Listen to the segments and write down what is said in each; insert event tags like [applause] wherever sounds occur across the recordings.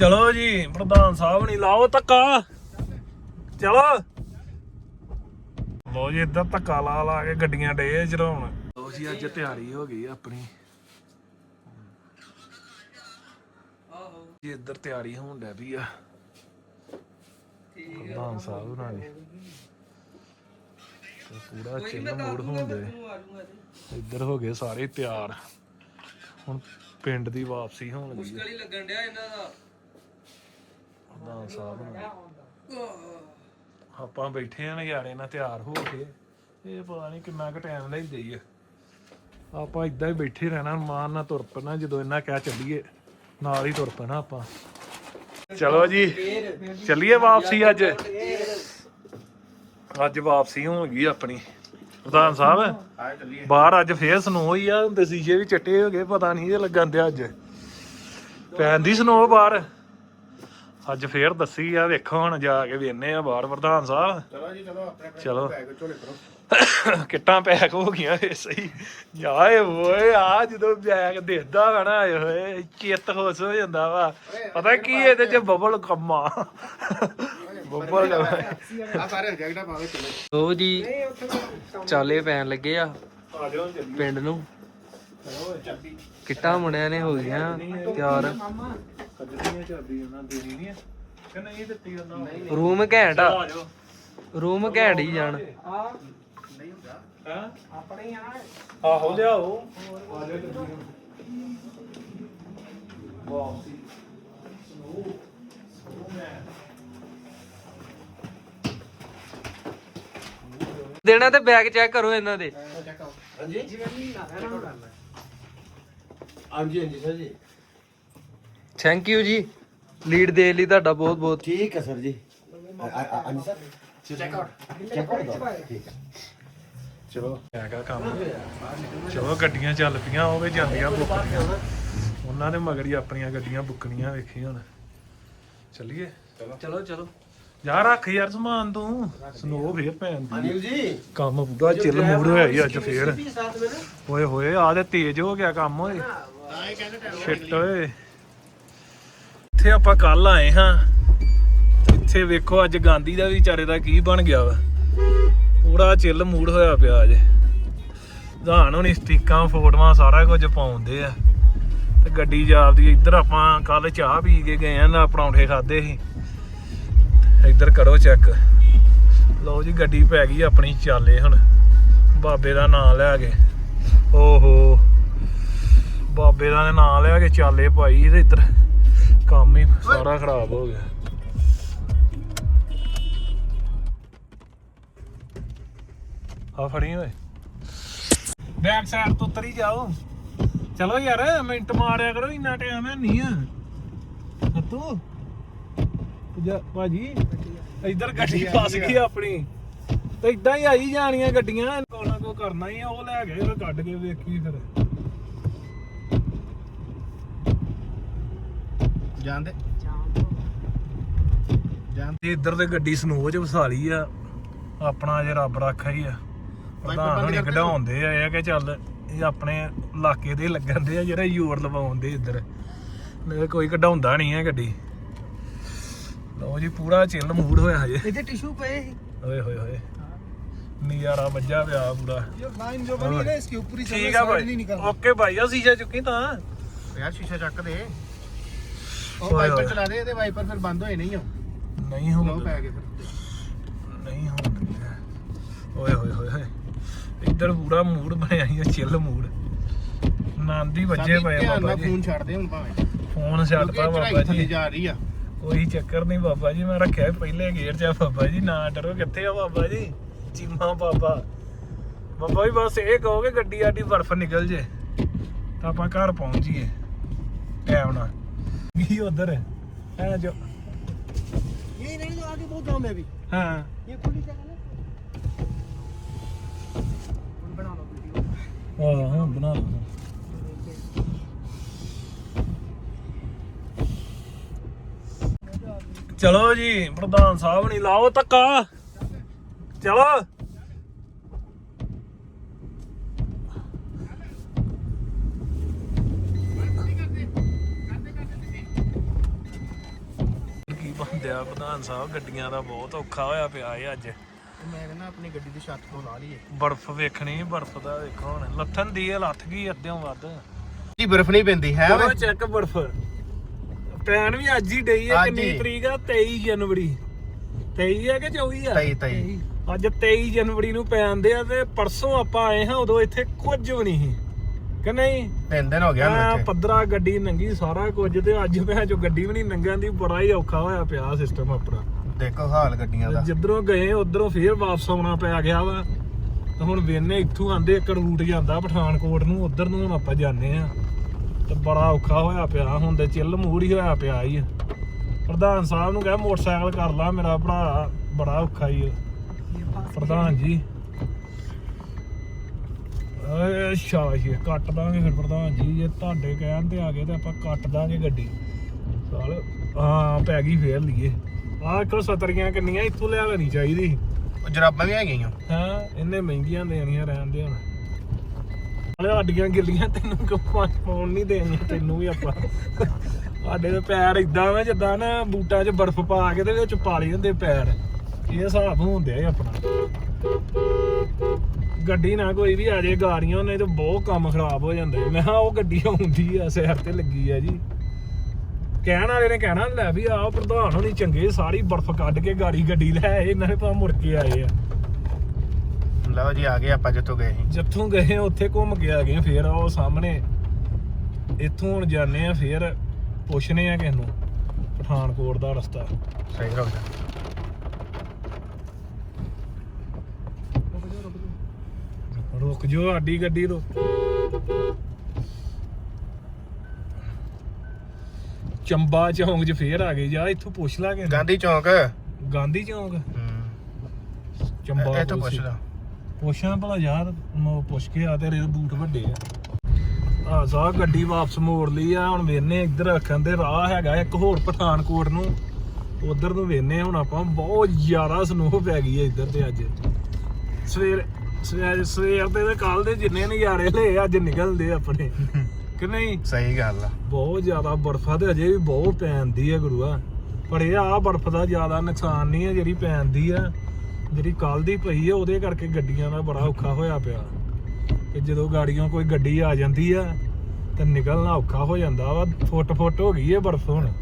ਚਲੋ ਜੀ ਪ੍ਰਧਾਨ ਸਾਹਿਬ ਨਹੀਂ ਲਾਓ ਧੱਕਾ। ਚਲੋ। ਲੋ ਜੀ ਇੱਧਰ ਧੱਕਾ ਲਾ ਲਾ ਕੇ ਗੱਡੀਆਂ ਡੇ ਚੜਾਉਣ। ਲੋ ਜੀ ਅੱਜ ਤਿਆਰੀ ਹੋ ਗਈ ਆਪਣੀ। ਜੀ ਇੱਧਰ ਤਿਆਰੀ ਹੋਣ ਡੈ ਪਈ ਆ। ਪ੍ਰਧਾਨ ਸਾਹਿਬ ਨਾਲ ਤੇ ਪੂਰਾ ਚਿੰਨ ਮੂਡ ਹੁੰਦੇ ਇੱਧਰ ਹੋ ਗਏ ਸਾਰੇ ਤਿਆਰ। ਹੁਣ ਪਿੰਡ ਦੀ ਵਾਪਸੀ ਹੋਣ ਲੱਗੀ ਹੈ ਗਲੀ ਲੱਗਣ ਡਿਆ ਇਹਨਾਂ ਦਾ। ਪ੍ਰਧਾਨ ਸਾਹਿਬ ਨਾਲ। ਆਪਾਂ ਬੈਠੇ ਆ ਨਜ਼ਾਰੇ ਨਾਲ ਤਿਆਰ ਹੋ ਕੇ, ਇਹ ਪਤਾ ਨਹੀਂ ਕਿੰਨਾ ਕੁ ਟਾਈਮ ਲੈਂਦੇ ਹੀ ਆ ਆਪਾਂ ਇਦਾਂ ਹੀ ਬੈਠੇ ਰਹਿਣਾ ਮਾਨ ਨਾਲ ਤੁਰ ਪੈਣਾ, ਜਦੋਂ ਇਹਨਾਂ ਕਹਿ ਚੱਲੀਏ, ਨਾਲ ਹੀ ਤੁਰ ਪੈਣਾ ਆਪਾਂ। ਚਲੋ ਜੀ, ਚੱਲੀਏ ਵਾਪਸੀ ਅੱਜ। ਅੱਜ ਵਾਪਸੀ ਹੋ ਗਈ ਆਪਣੀ। ਪ੍ਰਧਾਨ ਸਾਹਿਬ, ਬਾਹਰ ਅੱਜ ਫੇਰ ਸਨੋ ਹੋਈ ਆ, ਹੁੰਦੇ ਸੀਸ਼ੇ ਵੀ ਚਿੱਟੇ ਹੋ ਗਏ, ਪਤਾ ਨਹੀਂ ਇਹ ਲੱਗਣ ਦਿਆ ਅੱਜ। ਪੈਂਦੀ ਸਨੋ ਬਾਹਰ। ਅੱਜ ਫੇਰ ਦੱਸੀ ਆ ਵੇਖੋ ਹੁਣ ਜਾ ਕੇ ਵੇਨੇ ਆ ਬਾਹਰ ਪ੍ਰਧਾਨ ਸਾਹਿਬ। ਚਲੋ ਜੀ ਚਲੋ ਆਪਣੇ ਚਲੋ। ਬੈਗ ਝੋਲੇ ਕਰੋ ਕਿੱਟਾਂ ਪੈਕ ਹੋ ਗਈਆਂ ਇਹ ਸਹੀ। ਜਾਏ ਓਏ ਆ ਜਦੋਂ ਬੈਗ ਦੇਖਦਾ ਵਾ ਨਾ ਆਏ ਹੋਏ ਚਿੱਤ ਹੋਸ ਹੋ ਜਾਂਦਾ ਵਾ। ਪਤਾ ਕੀ ਇਹਦੇ ਚ ਬਬਲ ਕੰਮਾ ਬਬਲ ਆ। ਸਾਰੇ ਜੈਕਟਾਂ ਪਾਵੇ ਚਲੇ ਜੀ ਚਾਲੇ ਪੈਣ ਲੱਗੇ ਆ। ਪਿੰਡ ਨੂੰ। ਕਿੱਟਾਂ ਮੁੰਡਿਆਂ ਨੇ ਹੋ ਗਈਆਂ ਤਿਆਰ। ਕੱਢਦੀਆਂ ਚਾਬੀ ਉਹਨਾਂ ਦੇਣੀ ਨਹੀਂ ਕਿ ਨਹੀਂ ਦਿੱਤੀ ਉਹਨਾਂ ਰੂਮ ਘੈਂਟ ਆ। ਜਾਓ। ਰੂਮ ਘੈਂਟ ਹੀ ਜਾਣ। ਹਾਂ। ਆਪਣੇ ਆ। ਆਹੋ ਲਿਆਓ। ਆ ਜਾਓ ਜਲਦੀ ਵਾਪਸੀ। ਸਨੋ ਸਨੋ ਮੈਂ ਦੇਣਾ ਤੇ ਬੈਗ ਚੈੱਕ ਕਰੋ ਇਹਨਾਂ ਦੇ। ਹਾਂਜੀ? ਹਾਂਜੀ ਹਾਂਜੀ ਸਰ ਜੀ। ਥੈਂਕ ਯੂ ਜੀ। ਲੀਡ ਦੇ ਲਈ ਤੁਹਾਡਾ ਬਹੁਤ ਬਹੁਤ। ਠੀਕ ਹੈ ਸਰ ਜੀ। ਹਾਂਜੀ sir. Check out check out ਠੀਕ ਹੈ। ਚਲੋ। ਹੈਗਾ ਕੰਮ। ਚਲੋ ਗੱਡੀਆਂ ਚੱਲ ਪਈਆਂ ਉਹ ਵੀ ਜਾਂਦੀਆਂ ਬੁੱਕਣੀਆਂ ਉਹਨਾਂ ਦੇ ਮਗਰ ਹੀ ਆਪਣੀਆਂ ਗੱਡੀਆਂ ਬੁੱਕਣੀਆਂ ਵੇਖੀ ਹੁਣ। ਚੱਲੀਏ। ਚਲੋ ਚਲੋ ਯਾਰ ਰੱਖ ਯਾਰ ਸਮਾਨ ਤੂੰ। ਸਨੋ ਫੇਰ ਪੈਣ ਦੀ। ਅਨਿਲ ਜੀ। ਕੰਮ ਪੂਰਾ ਚਿੱਲ ਮੂਡ ਹੋਇਆ ਹੀ ਅੱਜ ਫੇਰ। ਓਏ ਹੋਏ ਆ ਤੇ ਤੇਜ਼ ਹੋ ਗਿਆ ਕੰਮ ਓਏ। ਸ਼ਿਟ ਓਏ। ਇੱਥੇ ਆਪਾਂ ਕੱਲ ਆਏ ਹਾਂ। ਇੱਥੇ ਵੇਖੋ, ਅੱਜ ਗਾਂਧੀ ਦਾ ਵੀ ਵਿਚਾਰੇ ਦਾ ਕੀ ਬਣ ਗਿਆ ਵਾ। ਪੂਰਾ ਚਿੱਲ ਮੂਡ ਹੋਇਆ ਪਿਆ ਅੱਜ। ਧਾਨ ਹੁਣੀ, ਸਟਿੱਕਾਂ, ਫੋਟੋਆਂ, ਸਾਰਾ ਕੁਝ ਪਾਉਂਦੇ ਆ। ਤੇ ਗੱਡੀ ਜਾਪਦੀ ਇੱਧਰ ਆਪਾਂ ਕੱਲ ਚਾਹ ਪੀ ਕੇ ਗਏ ਆ, ਨਾ ਪਰੌਂਠੇ ਖਾਦੇ ਸੀ। ਇੱਧਰ ਕਰੋ ਚੈੱਕ। ਲਓ ਜੀ, ਗੱਡੀ ਪੈ ਗਈ ਆਪਣੀ, ਚਾਲੇ ਹੁਣ। ਬਾਬੇ ਦਾ ਨਾਮ ਲੈ ਕੇ। ਓਹੋ। ਬਾਬੇ ਦਾ ਨਾਮ ਲਿਆ ਕੇ ਚਾਲੇ ਪਾਈ ਤੇ ਇੱਧਰ। ਕੰਮ ਹੀ ਸਾਰਾ ਖਰਾਬ ਹੋ ਗਿਆ। ਆ ਫੜੀ ਓਏ। ਬੈਕ ਸਾਈਡ ਤੋਂ ਉਤਰੀ ਜਾਓ। ਚਲੋ ਯਾਰ ਮਿੰਟ ਮਾਰਿਆ ਕਰੋ ਇੰਨਾ ਟਾਈਮ ਹੈ ਨਹੀਂ ਆ। ਤੂੰ ਜਾ ਭਾਜੀ ਇੱਧਰ ਗੱਡੀ ਫਸ ਗਈ ਆਪਣੀ। ਤੇ ਇਦਾਂ ਹੀ ਆਈ ਜਾਣੀਆਂ ਗੱਡੀਆਂ ਕੋਨਾ ਕੋ ਕਰਨਾ ਹੀ ਆ ਉਹ ਲੈ ਗਏ ਫਿਰ ਕੱਢ ਕੇ ਵੇਖੀ ਫਿਰ। ਜਾਂਦੇ ਜਾਂਦੇ ਇੱਧਰ ਤੇ ਗੱਡੀ ਸਨੋਜ ਵਸਾਲੀ ਆ। ਆਪਣਾ ਜੇ ਰੱਬ ਰੱਖਾ ਹੀ ਆ। ਪ੍ਰਧਾਨ ਹੋਣੀ ਕਢਾਉਂਦੇ ਆ ਇਹ ਕਿ ਚੱਲ ਇਹ ਆਪਣੇ ਇਲਾਕੇ ਦੇ ਲੱਗਣਦੇ ਆ ਜਿਹੜੇ ਯੂਰ ਲਵਾਉਂਦੇ ਇੱਧਰ। ਮੇਰੇ ਕੋਈ ਕਢਾਉਂਦਾ ਨਹੀਂ ਹੈ ਗੱਡੀ। ਲਓ ਜੀ ਪੂਰਾ ਚਿੱਲ ਮੂਡ ਹੋਇਆ ਹਜੇ। ਇਹਦੇ ਟਿਸ਼ੂ ਪਏ ਸੀ। ਓਏ ਹੋਏ ਹੋਏ। ਨਜ਼ਾਰਾ ਵੱਜਾ ਪਿਆ ਪੂਰਾ। ਯਾਰ ਲਾਈਨ ਜੋ ਓਕੇ ਭਾਈ ਆ ਸੀਸ਼ਾ ਚੁੱਕੀ ਤਾਂ। ਯਾਰ ਸ਼ੀਸ਼ਾ ਚੱਕ ਦੇ। ਉਹ ਵਾਈਪਰ। ਚਲਾ ਦੇ ਇਹਦੇ ਵਾਈਪਰ ਫਿਰ ਬੰਦ ਹੋਏ ਨਹੀਂ ਹੋ ਨਹੀਂ ਹੁਣ ਪੈ ਗਏ ਫਿਰ ਨਹੀਂ ਹੁਣ ਓਏ ਹੋਏ ਹੋਏ ਹੋਏ। ਇੱਧਰ ਪੂਰਾ ਮੂਡ ਬਣਿਆ ਹੀ ਚਿੱਲ ਮੂਡ ਨਾਂਦੀ ਵੱਜੇ ਪਏ ਬਾਬਾ ਜੀ। ਫੋਨ ਛੱਡ ਦੇ ਹੁਣ ਭਾਵੇਂ। ਫੋਨ ਛੱਡਤਾ ਬਾਬਾ ਜੀ। ਜਾ ਰਹੀ ਆ। ਕੋਈ ਚੱਕਰ ਨਹੀਂ ਬਾਬਾ ਜੀ ਮੈਂ ਰੱਖਿਆ ਪਹਿਲੇ ਗੇਅਰ 'ਚ ਆ ਬਾਬਾ ਜੀ। ਨਾ ਡਰੋ ਕਿੱਥੇ ਆ ਬਾਬਾ ਜੀ? ਚੀਮਾ ਬਾਬਾ। ਬਾਬਾ ਜੀ ਬਸ ਇਹ ਕਹੋ ਕਿ ਗੱਡੀ ਆਡੀ ਬਰਫ਼ ਨਿਕਲ ਜੇ ਤਾਂ ਆਪਾਂ ਘਰ ਪਹੁੰਚ ਜੀਏ ਟਾਈਮ ਨਾਲ ਕੀ ਉਧਰ ਹੈ ਜੋ ये नहीं तो आगे बहुत जाम है अभी ਹਾਂ ये खुली जगह ना बना लो वीडियो ਹਾਂ ਹਾਂ ਬਣਾ ਲਓ ਚਲੋ ਜੀ ਪ੍ਰਧਾਨ ਸਾਹਿਬ ਨਹੀਂ ਲਾਓ ਧੱਕਾ ਚਲੋ ਹੁੰਦਿਆ ਪ੍ਰਧਾਨ ਸਾਹਿਬ ਗੱਡੀਆਂ ਦਾ ਬਹੁਤ ਔਖਾ ਹੋਇਆ ਪਿਆ ਏ ਅੱਜ। ਮੈਂ ਕਹਿੰਦਾ ਆਪਣੀ ਗੱਡੀ ਦੀ ਛੱਤ ਤੋਂ ਲਾ ਲਈਏ। ਬਰਫ਼ ਵੇਖਣੀ ਬਰਫ਼ ਦਾ ਵੇਖੋ ਹੁਣ। ਲੱਥਣ ਦੀ ਹੈ ਲੱਥ ਗਈ ਅੱਧਿਓਂ ਵੱਧ। ਕੀ ਬਰਫ਼ ਨਹੀਂ ਪੈਂਦੀ ਹੈ ਕਰੋ ਚੈੱਕ ਬਰਫ਼। ਪੈਣ ਵੀ ਅੱਜ ਹੀ ਡਈ ਹੈ ਅੱਜ ਕਿੰਨੀ ਹੀ। ਤਰੀਕ ਆ? 23 ਜਨਵਰੀ। 23 ਹੈ ਕਿ 24 ਆ? ਤਈ ਤਈ। ਅੱਜ 23 ਜਨਵਰੀ ਨੂੰ ਪੈਂਦੇ ਆ ਤੇ ਪਰਸੋਂ ਆਪਾਂ ਆਏ ਹਾਂ ਉਦੋਂ ਇੱਥੇ ਕੁਝ ਵੀ ਨਹੀਂ ਸੀ। ਕਿ ਨਹੀਂ? ਤਿੰਨ ਦਿਨ ਹੋ ਗਿਆ ਇੱਥੇ ਪੱਧਰਾ ਗੱਡੀ ਨੰਗੀ ਸਾਰਾ ਕੁਝ ਤੇ ਅੱਜ ਮੈਂ ਜੋ ਗੱਡੀ ਵੀ ਨਹੀਂ ਨੰਗਾਂ ਦੀ ਬੜਾ ਹੀ ਔਖਾ ਹੋਇਆ ਪਿਆ ਸਿਸਟਮ ਆਪਣਾ। ਦੇਖੋ ਹਾਲ ਗੱਡੀਆਂ ਦਾ। ਜਿੱਧਰੋਂ ਗਏ ਉਧਰੋਂ ਫੇਰ ਵਾਪਸ ਆਉਣਾ ਪੈ ਗਿਆ ਵਾ। ਤੇ ਹੁਣ ਵੇਨੇ ਇੱਥੋਂ ਆਂਦੇ ਇੱਕ ਰੂਟ ਜਾਂਦਾ ਪਠਾਨਕੋਟ ਨੂੰ ਉਧਰ ਨੂੰ ਹੁਣ ਆਪਾਂ ਜਾਂਦੇ ਆ ਤੇ ਬੜਾ ਔਖਾ ਹੋਇਆ ਪਿਆ ਹੁਣ ਤੇ ਚਿੱਲ ਮੂਡ ਹੀ ਹੋਇਆ ਪਿਆ ਹੀ ਪ੍ਰਧਾਨ ਸਾਹਿਬ ਨੂੰ ਕਹੇ ਮੋਟਰਸਾਈਕਲ ਕਰ ਲਾ ਮੇਰਾ ਭਰਾ ਬੜਾ ਔਖਾ ਹੀ ਪ੍ਰਧਾਨ ਜੀ। ਏ ਸ਼ਾਬਾਸ਼ ਕੱਟ ਦਾਂਗੇ ਫਿਰ ਪ੍ਰਧਾਨ ਜੀ ਜੇ ਤੁਹਾਡੇ ਕਹਿਣ ਤੇ ਆ ਗਏ ਤੇ ਆਪਾਂ ਕੱਟ ਦਾਂਗੇ ਗੱਡੀ। ਸਾਲ ਹਾਂ ਪੈ ਗਈ ਫੇਰ ਲਈਏ। ਆਹ ਕੋ ਸਤਰੀਆਂ ਕਿੰਨੀਆਂ ਇੱਥੋਂ ਲਿਆ ਲੈਣੀ ਚਾਹੀਦੀ। ਉਹ ਜਰਾਬਾਂ ਵੀ ਹੈਗੀਆਂ। ਹਾਂ ਇੰਨੇ ਮਹਿੰਗੀਆਂ ਦੇਣੀਆਂ ਰਹਿਣ ਦੇ ਹੁਣ। ਹਲੇ ਹੱਡੀਆਂ ਗਿੱਲੀਆਂ ਤੈਨੂੰ ਕਿਉਂ ਪਾਉਣ ਨਹੀਂ ਦੇਣੀਆਂ ਤੈਨੂੰ ਵੀ ਆਪਾਂ। ਸਾਡੇ ਦੇ ਪੈਰ ਇਦਾਂ ਵੇ ਜਿੱਦਾਂ ਨਾ ਬੂਟਾਂ 'ਚ ਬਰਫ਼ ਪਾ ਕੇ ਤੇ ਵਿੱਚ ਪਾ ਲਈ ਹੁੰਦੇ ਪੈਰ। ਇਹ ਹਿਸਾਬ ਹੁੰਦਿਆ ਹੀ ਆਪਣਾ। ਗੱਡੀ ਨਾ ਕੋਈ ਵੀ ਆ ਜੇ ਗਾੜੀਆਂ ਨਹੀਂ ਤਾਂ ਬਹੁਤ ਕੰਮ ਖਰਾਬ ਹੋ ਜਾਂਦਾ। ਮੈਂ ਕਿਹਾ ਉਹ ਗੱਡੀ ਆਉਂਦੀ ਆ ਸਿਰ ਤੇ ਲੱਗੀ ਆ ਜੀ। ਕਹਿਣ ਵਾਲੇ ਨੇ ਕਹਿਣਾ ਲੈ ਵੀ ਆਹ ਪ੍ਰਧਾਨ ਹੋਣੀ ਚੰਗੇ ਸਾਰੀ ਬਰਫ਼ ਕੱਢ ਕੇ ਗਾੜੀ ਗੱਡੀ ਲੈ ਆਏ ਇਹਨਾਂ ਨੇ ਤਾਂ ਮੁੜ ਕੇ ਆਏ ਆ। ਲਓ ਜੀ ਆ ਗਏ ਆਪਾਂ ਜਿੱਥੋਂ ਗਏ ਸੀ। ਜਿੱਥੋਂ ਗਏ ਉੱਥੇ ਘੁੰਮ ਕੇ ਆ ਗਏ ਫੇਰ ਉਹ ਸਾਹਮਣੇ। ਇੱਥੋਂ ਹੁਣ ਜਾਂਦੇ ਆ ਫੇਰ ਪੁੱਛਨੇ ਆ ਕਿਸ ਨੂੰ ਪਠਾਨਕੋਟ ਦਾ ਰਸਤਾ। ਸਹੀ ਰੁਕ ਜਾ ਰੁਕ ਜੋ ਸਾਡੀ ਗੱਡੀ ਰੁਕ। ਚੰਬਾ ਚੌਂਕ 'ਚ ਫੇਰ ਆ ਗਏ ਜਾ ਇੱਥੋਂ ਪੁੱਛ ਲਾਂਗੇ ਗਾਂਧੀ ਚੌਂਕ? ਗਾਂਧੀ ਚੌਂਕ? ਹੂੰ। ਚੰਬਾ ਇਹ ਤੋਂ। ਪੁੱਛ। ਲਾ ਪੁੱਛਾਂ ਭਲਾ ਯਾਰ ਮੈਂ ਪੁੱਛ ਕੇ ਆ ਤੇਰੇ ਬੂਟ ਵੱਡੇ ਆ। ਆ ਸਾ ਗੱਡੀ ਵਾਪਸ ਮੋੜ ਲਈ ਆ ਹੁਣ ਵੇਨੇ ਇੱਧਰ ਰੱਖਣ ਦੇ ਰਾਹ ਹੈਗਾ ਇੱਕ ਹੋਰ ਪਠਾਨਕੋਟ ਨੂੰ। ਉਧਰ ਨੂੰ ਵੇਨੇ ਹੁਣ ਆਪਾਂ ਬਹੁਤ ਜ਼ਿਆਦਾ ਸਨੋ ਪੈ ਗਈ ਹੈ ਇੱਧਰ ਤੇ ਅੱਜ। ਸਵੇਰ ਸਵੇਰ ਸਵੇਰ ਦੇ ਤੇ ਕੱਲ ਦੇ ਜਿੰਨੇ ਨਜ਼ਾਰੇ ਲਏ ਅੱਜ ਨਿਕਲਦੇ ਆਪਣੇ। ਕਿ ਨਹੀਂ? ਸਹੀ ਗੱਲ ਆ। ਬਹੁਤ ਜ਼ਿਆਦਾ ਬਰਫਾ ਤੇ ਅਜੇ ਵੀ ਬਹੁਤ ਪੈਂਦੀ ਹੈ ਗੁਰੂਆ। ਪਰ ਇਹ ਆ ਬਰਫ ਦਾ ਜ਼ਿਆਦਾ ਨੁਕਸਾਨ ਨਹੀਂ ਹੈ ਜਿਹੜੀ ਪੈਂਦੀ ਆ ਜਿਹੜੀ ਕੱਲ ਦੀ ਪਈ ਹੈ ਉਹਦੇ ਕਰਕੇ ਗੱਡੀਆਂ ਦਾ ਬੜਾ ਔਖਾ ਹੋਇਆ ਪਿਆ। ਕਿ ਜਦੋਂ ਗਾੜੀਆਂ ਕੋਈ ਗੱਡੀ ਆ ਜਾਂਦੀ ਆ ਤੇ ਨਿਕਲਣਾ ਔਖਾ ਹੋ ਜਾਂਦਾ ਵਾ ਫੁੱਟ ਫੁੱਟ ਹੋ ਗਈ ਹੈ ਬਰਫ ਹੁਣ।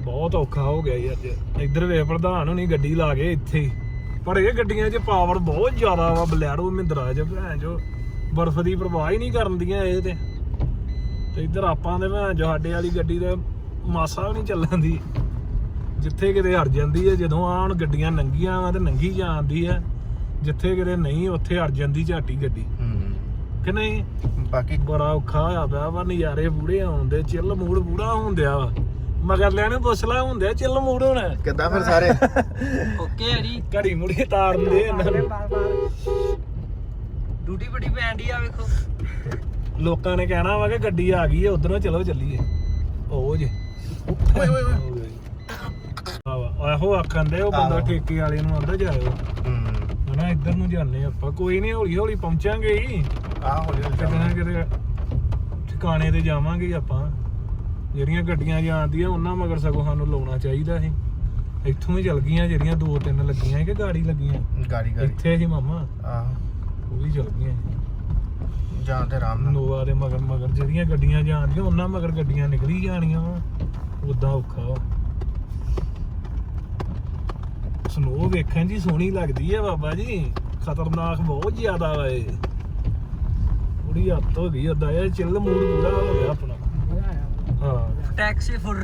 ਬਹੁਤ ਔਖਾ ਹੋ ਗਿਆ ਜੀ ਅੱਜ। ਇੱਧਰ ਵੇ ਪ੍ਰਧਾਨ ਹੁਣੀ ਗੱਡੀ ਲਾ ਕੇ ਇੱਥੇ। ਪਰ ਇਹ ਗੱਡੀਆਂ 'ਚ ਪਾਵਰ ਬਹੁਤ ਜ਼ਿਆਦਾ ਵਾ ਬਲੈਰੋ ਮਹਿੰਦਰਾ 'ਚ ਭੈਣ ਜੋ ਬਰਫ ਦੀ ਪਰਵਾਹ ਹੀ ਨਹੀਂ ਕਰਨ ਦੀਆਂ ਇਹ ਤੇ। ਤੇ ਇੱਧਰ ਆਪਾਂ ਦੇ ਭੈਣ ਜੋ ਸਾਡੇ ਵਾਲੀ ਗੱਡੀ ਦੇ ਮਾਸਾ ਵੀ ਨਹੀਂ ਚੱਲਣ ਦੀ। ਜਿੱਥੇ ਕਿਤੇ ਹਟ ਜਾਂਦੀ ਹੈ ਜਦੋਂ ਆ ਹੁਣ ਗੱਡੀਆਂ ਨੰਗੀਆਂ ਵਾ ਤੇ ਨੰਗੀ ਜਾਂਦੀ ਹੈ ਜਿੱਥੇ ਕਿਤੇ ਨਹੀਂ ਉੱਥੇ ਹਟ ਜਾਂਦੀ ਝਾਟੀ ਗੱਡੀ। ਹੂੰ। ਕਿ ਨਹੀਂ? ਬਾਕੀ ਬੜਾ ਔਖਾ ਹੋਇਆ ਪਿਆ ਵਾ ਨਜ਼ਾਰੇ ਪੂਰੇ ਆਉਂਦੇ ਚਿੱਲ ਮੂਡ ਪੂਰਾ ਹੁੰਦਿਆ ਵਾ। ਮਗਰ ਲਿਆ ਨੂੰ ਪੁੱਛਲਾ ਹੁੰਦਿਆ ਚਿੱਲ ਮੂਡ ਹੋਣਾ। ਕਿੱਦਾਂ ਫਿਰ ਸਾਰੇ? ਓਕੇ ਆ ਜੀ। ਘੜੀ ਮੁੜੀ ਤਾਰਨ ਦੇ ਇਹਨਾਂ ਨੂੰ। ਡਿਊਟੀ ਬੜੀ ਪੈਂਦੀ ਆ ਵੇਖੋ। ਲੋਕਾਂ ਨੇ ਕਹਿਣਾ ਵਾ ਕਿ ਗੱਡੀ ਆ ਗਈ ਹੈ ਉਧਰੋਂ ਚਲੋ ਚੱਲੀਏ। ਉਹ ਜੇ। ਓਏ ਓਏ ਓਏ। ਆਵਾ ਆਹੋ ਆਖਣ ਦੇ ਉਹ ਬੰਦਾ ਆਹੋ। ਠੇਕੇ ਵਾਲੇ ਨੂੰ ਆਂਦਾ ਜਾਇਓ ਹੂੰ। ਹਨਾ ਇੱਧਰ ਨੂੰ ਜਾਂਦੇ ਆਪਾਂ। ਕੋਈ ਨਹੀਂ ਹੌਲੀ ਹੌਲੀ ਪਹੁੰਚਾਂਗੇ ਹੀ। ਆ ਹੌਲੀ ਹੌਲੀ ਕਿਤੇ ਨਾ। ਕਿਤੇ ਠਿਕਾਣੇ ਤੇ ਜਾਵਾਂਗੇ ਆਪਾਂ। ਜਿਹੜੀਆਂ ਗੱਡੀਆਂ ਜਾਂਦੀਆਂ ਉਹਨਾਂ ਮਗਰ ਸਗੋਂ ਸਾਨੂੰ ਲਾਉਣਾ ਚਾਹੀਦਾ ਸੀ। ਇੱਥੋਂ ਹੀ ਚਲ ਗਈਆਂ ਜਿਹੜੀਆਂ ਦੋ ਤਿੰਨ ਲੱਗੀਆਂ ਕਿ ਗਾੜੀ ਲੱਗੀਆਂ? ਗਾੜੀ ਗਾੜੀ। ਇੱਥੇ ਸੀ ਮਾਮਾ। ਆਹੋ। ਉਹ ਵੀ ਚਲ ਗਈਆਂ ਜਾਂ ਤੇ ਆਰਾਮ ਨਾਲ। ਨੋਵਾ ਦੇ ਮਗਰ ਮਗਰ ਜਿਹੜੀਆਂ ਗੱਡੀਆਂ ਜਾਂਦੀਆਂ ਉਹਨਾਂ ਮਗਰ ਗੱਡੀਆਂ ਨਿਕਲੀ ਜਾਣੀਆਂ ਉਦਾਂ ਔਖਾ ਵਾ। ਸਨੋ ਵੇਖਣ ਜੀ ਸੋਹਣੀ ਲੱਗਦੀ ਹੈ ਬਾਬਾ ਜੀ। ਖਤਰਨਾਕ ਬਹੁਤ ਜ਼ਿਆਦਾ ਵਾ ਇਹ। ਥੋੜੀ ਹੱਤ ਹੋ ਗਈ ਉਦਾਂ ਇਹ ਚਿੱਲ ਮੂਡ ਪੂਰਾ ਹੋ ਗਿਆ ਆਪਣਾ। ਹਾਂ ਟੈਕਸੀ ਫੁਰ।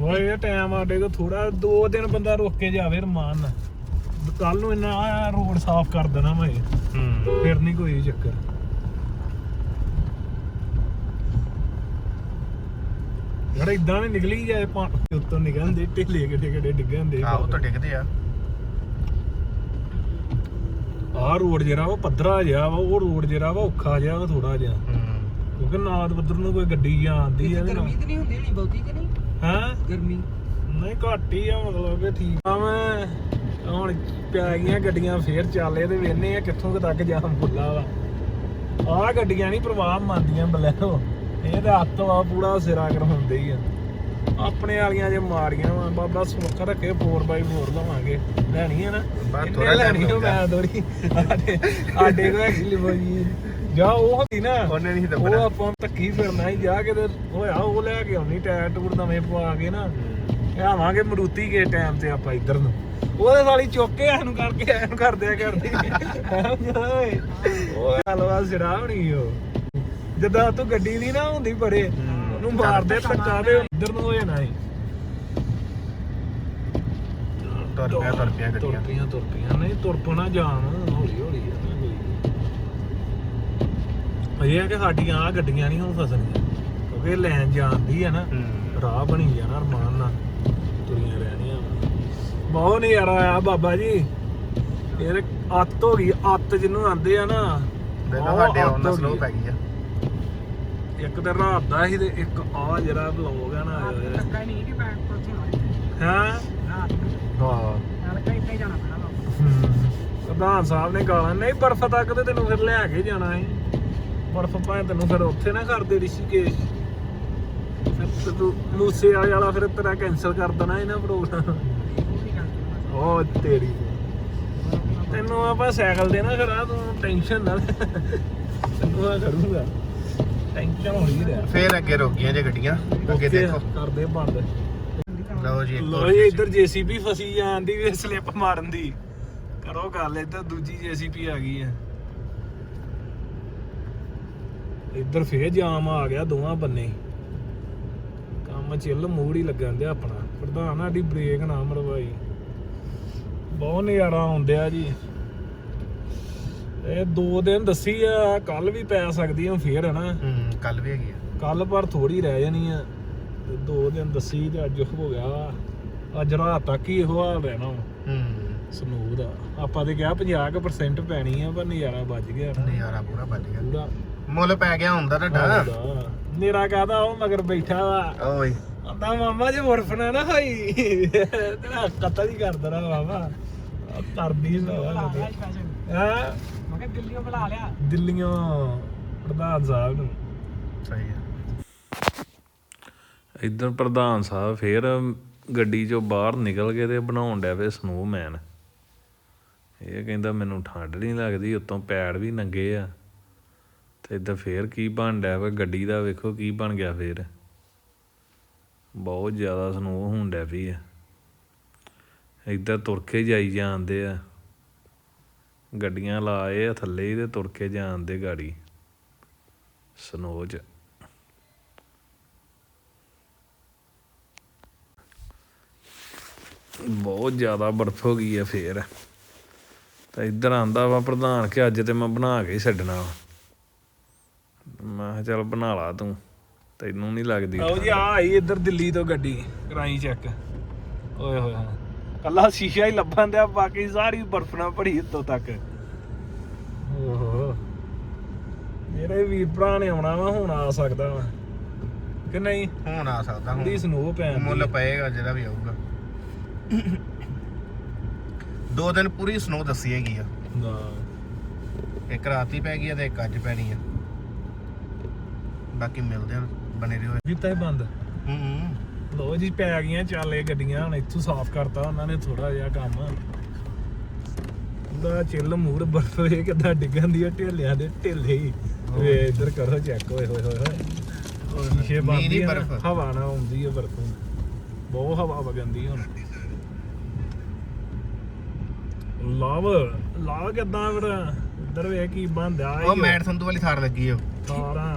ਉਹ ਇਹ ਟਾਈਮ ਆਡੇ ਕੋ ਥੋੜਾ ਦੋ ਦਿਨ ਬੰਦਾ ਰੁਕ ਕੇ ਜਾਵੇ ਰਮਾਨ। ਨਾਲ ਕੱਲ ਨੂੰ ਇਹਨਾਂ ਰੋਡ ਸਾਫ਼ ਕਰ ਦੇਣਾ ਮੈਂ ਹੂੰ। ਫਿਰ ਨਹੀਂ ਕੋਈ ਚੱਕਰ। ਯਾਰ ਇਦਾਂ ਵੀ ਨਿਕਲੀ ਜਾਏ ਪਾਣੀ ਉੱਤੋਂ ਨਿਕਲਦੇ ਢਿੱਲੇ ਕਿੱਡੇ ਕਿੱਡੇ ਡਿੱਗਣ ਦੇ। ਆਹੋ ਤਾਂ ਡਿੱਗਦੇ ਆ। ਆਹ ਰੋਡ ਜਿਹੜਾ ਵਾ ਪੱਧਰਾ ਜਿਹਾ ਵਾ ਉਹ ਰੋਡ ਜਿਹੜਾ ਵਾ ਔਖਾ ਜਿਹਾ ਵਾ ਥੋੜਾ ਜਿਹਾ। ਹੂੰ। ਕਿਉਂਕਿ ਨਾਦ ਬੱਦਰ ਨੂੰ ਕੋਈ ਗੱਡੀ ਜਾਂਦੀ ਆ ਗਰਮੀ ਤੇ ਨਹੀਂ ਹੁੰਦੀ ਨਹੀਂ ਬਹੁਤੀ ਕਿ ਨਹੀਂ? ਹਾਂ? ਗਰਮੀ। ਨਹੀਂ ਘੱਟ ਹੀ ਆ ਮਤਲਬ ਕਿ ਠੀਕ। ਆ ਮੈਂ ਹੁਣ ਪੈ ਗਈਆਂ ਗੱਡੀਆਂ ਫੇਰ ਚੱਲੇ ਤੇ ਵੇਨੇ ਆ ਕਿੱਥੋਂ ਕੁ ਤੱਕ ਜਾਮ ਫੁੱਲਾ ਵਾ। ਆਹ ਗੱਡੀਆਂ ਨਹੀਂ ਪ੍ਰਵਾਹ ਮੰਨਦੀਆਂ ਬਲੈਰੋ। ਇਹ ਤਾਂ ਹੱਥ ਵਾ ਪੂਰਾ ਸਿਰਾ ਕਰ ਹੁੰਦੇ ਹੀ ਆ। ਆਪਣੇ ਵਾਲੀਆਂ ਜੇ ਮਾਰੀਆਂ ਵਾ ਬਾਬਾ ਸੁੱਖ ਰੱਖੇ 4x4 ਲਵਾਂਗੇ। ਲੈਣੀ ਹੈ ਨਾ? ਲੈਣੀ ਹੋ। ਮੈਂ ਥੋੜੀ ਆਡੇ ਆਡੇ ਕੋਲ ਹੈਗੀ ਲਿਮੋਜੀ ਜਾ ਉਹ ਹੁੰਦੀ ਨਾ ਉਹਨੇ ਨਹੀਂ ਉਹ ਦੱਬਣਾ। ਆਪਾਂ ਧੱਕੀ ਫਿਰਨਾ ਹੀ ਜਾ ਕੇ ਤੇ ਹੋਇਆ ਉਹ ਲੈ ਕੇ ਆਉਣੀ ਟਾਇਰ ਟੂਰ ਨਵੇਂ ਪਵਾ ਕੇ ਨਾ। ਆਵਾਂਗੇ ਮਰੂਤੀ ਕੇ ਟਾਈਮ ਤੇ ਆਪਾਂ ਇੱਧਰ ਨੂੰ। ਉਹਦੇ ਵਾਲੀ ਚੁੱਕ ਕੇ ਐਨੂੰ ਕਰਕੇ ਐਨੂੰ ਕਰਦਿਆ ਕਰਦੀ। ਓਏ। ਉਹ ਹਲਵਾ ਸਿਰਾ ਹੋਣੀ ਉਹ। ਜਦੋਂ ਤੂੰ ਗੱਡੀ ਨਹੀਂ ਨਾ ਹੁੰਦੀ ਬੜੇ ਉਹਨੂੰ ਮਾਰਦੇ ਧੱਕਾ ਤੇ ਇੱਧਰ ਨੂੰ ਹੋ ਜਾਣਾ ਏ ਤੁਰ ਪਿਆ ਤੁਰ ਪਿਆ ਤੁਰ ਗੱਡੀਆਂ ਪਈਆਂ ਤੁਰ ਪਈਆਂ ਨਹੀਂ ਤੁਰ ਪਣਾ ਜਾਣ ਹੌਲੀ ਹੌਲੀ ਆ। ਇਹ ਆ ਕਿ ਸਾਡੀਆਂ ਆ ਗੱਡੀਆਂ ਨਹੀਂ ਹੁਣ ਫਸਣੀਆਂ। ਕਿਉਂਕਿ ਲੈਣ ਜਾਂਦੀ ਆ ਨਾ ਹੂੰ। ਰਾਹ ਬਣੀ ਜਾਣਾ ਅਰਮਾਨ ਨਾਲ ਤੁਰੀਆਂ ਰਹਿਣੀਆਂ ਬਹੁਤ ਨਜ਼ਾਰਾ ਆਇਆ ਬਾਬਾ ਜੀ। ਇਹ ਅੱਤ ਹੋ ਗਈ ਅੱਤ ਜਿਹਨੂੰ ਆਂਦੇ ਆ ਨਾ ਉਹ ਸਾਡੇ ਆਉਣ ਹੋ ਸਲੋ। ਪੈ ਗਈ ਆ। ਇੱਕ ਤੇ ਰਾਤ ਦਾ ਸੀ ਤੇ ਇੱਕ ਆ ਜਿਹੜਾ ਵਲੌਗ ਆ ਨਾ ਹਾਂ? ਹਾਂ। ਹਮ। ਪ੍ਰਧਾਨ ਸਾਹਿਬ ਨੇ ਗਾਲਾਂ ਨਹੀਂ ਬਰਫ਼ ਤੱਕ ਤੇ ਤੈਨੂੰ ਫਿਰ ਲੈ ਕੇ ਜਾਣਾ ਹੈ ਬਰਫ਼ ਭਾਵੇਂ ਤੈਨੂੰ ਫਿਰ ਉੱਥੇ ਨਾ ਕਰਦੇ ਰਿਸ਼ੀਕੇਸ਼। ਫਿਰ ਤੇ ਮੂਸੇ ਵਾਲੇ ਫਿਰ ਤੇਰਾ ਕੈਨਸਲ ਕਰ ਦੇਣਾ ਇਹਨਾਂ ਪ੍ਰੋਗਰਾਮ ਉਹ ਤੇਰੀ ਤੈਨੂੰ ਆਪਾਂ ਸਾਈਕਲ ਦੇਣਾ ਫਿਰ ਆ ਤੂੰ ਟੈਨਸ਼ਨ ਨਾ ਲੈ। ਤੈਨੂੰ ਆ ਕਰੂੰਗਾ। ਟੈਨਸ਼ਨ ਹੋਈ ਰਿਹਾ ਫੇਰ ਅੱਗੇ ਰੋਕੀਆਂ ਜੇ ਗੱਡੀਆਂ ਅੱਗੇ ਦੇਖੋ। ਕਰਦੇ ਬੰਦ। ਲਓ ਜੀ ਇੱਕ ਲੋ ਹੋਰ ਜੀ ਇੱਧਰ ਜੀਸੀਬੀ ਫਸੀ ਜਾਂਦੀ ਵੀ ਸਲਿੱਪ ਮਾਰਨ ਦੀ। ਕਰੋ ਗੱਲ ਇੱਧਰ ਦੂਜੀ ਜੀਸੀਬੀ ਆ ਗਈ ਹੈ। ਇੱਧਰ ਫੇਰ ਜਾਮ ਆ ਗਿਆ ਦੋਵਾਂ ਬੰਨੇ। ਕੰਮ ਚਿੱਲ ਮੂਡ ਹੀ ਲੱਗਣ ਦਿਆ ਆਪਣਾ। ਪ੍ਰਧਾਨ ਸਾਡੀ ਬ੍ਰੇਕ ਨਾ ਮਰਵਾਈ। ਬਹੁਤ ਨਜ਼ਾਰਾ ਆਉਂਦਿਆ ਜੀ। ਇਹ ਦੋ ਦਿਨ ਦੱਸੀ ਆ ਕੱਲ ਵੀ ਪੈ ਸਕਦੀ ਆ ਫੇਰ ਹਨਾ? ਹੂੰ ਕੱਲ ਵੀ ਹੈਗੀ ਆ। ਕੱਲ ਪਰ ਥੋੜੀ ਰਹਿ ਜਾਣੀ ਆ। ਤੇ ਦੋ ਦਿਨ ਦੱਸੀ ਤੇ ਅੱਜ ਹੋ ਗਿਆ। ਅੱਜ ਰਾਤ ਤੱਕ ਹੀ ਇਹੋ ਹਾਲ ਰਹਿਣਾ ਹੂੰ। ਸਨੂ ਦਾ। ਆਪਾਂ ਤੇ ਕਿਹਾ 50% ਪੈਣੀ ਆ ਪਰ ਨਜ਼ਾਰਾ ਵੱਜ ਗਿਆ। ਨਜ਼ਾਰਾ ਪੂਰਾ ਵੱਜ ਗਿਆ। ਪੂਰਾ। ਮੁੱਲ ਪੈ ਗਿਆ ਹੁੰਦਾ ਤੁਹਾਡਾ। ਮੇਰਾ ਕਹਦਾ ਉਹ ਮਗਰ ਬੈਠਾ ਵਾ। ਓਏ। ਆਂਦਾ ਮਾਮਾ ਜੇ ਮੁਰਫਣਾ ਨਾ ਹੋਈ। ਤੇਰਾ ਕਤਲ ਹੀ ਕਰ ਦੇਣਾ ਮਾਮਾ। ਕਰਦੀ ਸਵਾ ਹਾਂ? ਦਿੱਲੀੋਂ ਬੁਲਾ ਲਿਆ। ਦਿੱਲੀੋਂ ਪ੍ਰਧਾਨ ਸਾਹਿਬ ਨੂੰ। ਸਹੀ ਆ। ਇੱਧਰ ਪ੍ਰਧਾਨ ਸਾਹਿਬ ਫੇਰ ਗੱਡੀ ਚੋਂ ਬਾਹਰ ਨਿਕਲ ਕੇ ਤੇ ਬਣਾਉਣ ਡਿਆ ਪਏ ਸਨੋਮੈਨ ਇਹ ਕਹਿੰਦਾ ਮੈਨੂੰ ਠੰਡ ਨਹੀਂ ਲੱਗਦੀ ਉਤੋਂ ਪੈੜ ਵੀ ਨੰਗੇ ਆ। ਤੇ ਇੱਧਰ ਫੇਰ ਕੀ ਬਣ ਡਿਆ ਵਾ? ਗੱਡੀ ਦਾ ਵੇਖੋ ਕੀ ਬਣ ਗਿਆ ਫੇਰ। ਬਹੁਤ ਜ਼ਿਆਦਾ ਸਨੋ ਹੋਣ ਡਿਆ ਪਈ ਆ। ਇੱਧਰ ਤੁਰ ਕੇ ਜਾਈ ਜਾਂਦੇ ਆ। ਗੱਡੀਆਂ ਲਾਏ ਆ ਥੱਲੇ ਤੇ ਤੁਰ ਕੇ ਜਾਂਦੇ ਗਾੜੀ। ਸਨੋ 'ਚ। ਬਹੁਤ ਜ਼ਿਆਦਾ ਬਰਫ਼ ਹੋ ਗਈ ਹੈ ਫੇਰ। ਤਾਂ ਇੱਧਰ ਆਂਦਾ ਵਾ ਪ੍ਰਧਾਨ ਕਿ ਅੱਜ ਤੇ ਮੈਂ ਬਣਾ ਕੇ ਹੀ ਛੱਡਣਾ ਮੈਂ ਕਿਹਾ ਚੱਲ ਬਣਾ ਲਾ ਤੂੰ। ਤੈਨੂੰ ਨਹੀਂ ਲੱਗਦੀ ਆਓ ਜੀ ਆ ਆਈ ਇੱਧਰ ਦਿੱਲੀ ਤੋਂ ਗੱਡੀ ਕਰਾਈ ਚੈੱਕ ਓਏ ਹੋਏ ਹੋਏ। ਕੱਲਾ ਸ਼ੀਸ਼ਾ ਹੀ ਲੱਭਣ ਦਿਆ ਬਾਕੀ ਸਾਰੀ ਬਰਫ਼ ਨਾਲ ਭਰੀ ਉੱਤੋਂ ਤੱਕ। ਓਹੋ। ਮੇਰੇ ਵੀਰ ਭਰਾ ਨੇ ਆਉਣਾ ਵਾ ਹੁਣ ਆ ਸਕਦਾ ਵਾ। ਕਿ ਨਹੀਂ? ਹੁਣ ਆ ਸਕਦਾ ਥੋੜੀ ਹੁਣ ਸਨੋ ਪੈਣ ਦੀ ਮੁੱਲ। ਪਏਗਾ ਜਿਹੜਾ ਵੀ ਆਊਗਾ। ਦੋ ਦਿਨ ਪੂਰੀ ਸਨੋ ਦੱਸੀ ਹੈਗੀ ਆ। ਨਾ ਇੱਕ ਰਾਤੀ ਪੈ ਗਈ ਆ ਤੇ ਇੱਕ ਅੱਜ ਪੈਣੀ ਆ। ਬਾਕੀ ਮਿਲਦੇ ਆ ਬਨੇ ਰਹੋ। ਕੀਤਾ ਹੀ ਬੰਦ। ਹੂੰ ਹੂੰ। ਲੋ ਜੀ ਪੈ ਗਈਆਂ ਚੱਲ ਇਹ ਗੱਡੀਆਂ ਹੁਣ ਇੱਥੋਂ ਸਾਫ਼ ਕਰਤਾ ਉਹਨਾਂ ਨੇ ਥੋੜਾ ਜਿਹਾ ਕੰਮ। ਦਾ ਚਿੱਲ ਮੂਰ ਬਰਫ ਇਹ ਕਿੱਦਾਂ ਡਿੱਗਣ ਦੀ ਢੇਲਿਆਂ ਦੇ ਢੇਲੇ ਹੀ। ਵੇ ਇੱਧਰ ਕਰੋ ਚੈੱਕ ਹੋਏ ਹੋਏ ਹੋਏ। ਹੋਏ ਸ਼ੀਸ਼ੇ ਬੰਦੀ ਬਰਫ਼। ਹਵਾ ਨਾ ਆਉਂਦੀ ਹੈ ਬਰਫ। ਬਹੁਤ ਹਵਾ ਵਗੰਦੀ ਹੁਣ। ਲਵ ਲਾ ਕਿੱਦਾਂ ਫਿਰ? ਇੱਧਰ ਵੇ ਕੀ ਬੰਦਿਆ ਉਹ ਮੈਟ ਸੰਧੂ ਵਾਲੀ ਥਾਰ ਲੱਗੀ ਥਾਰਾਂ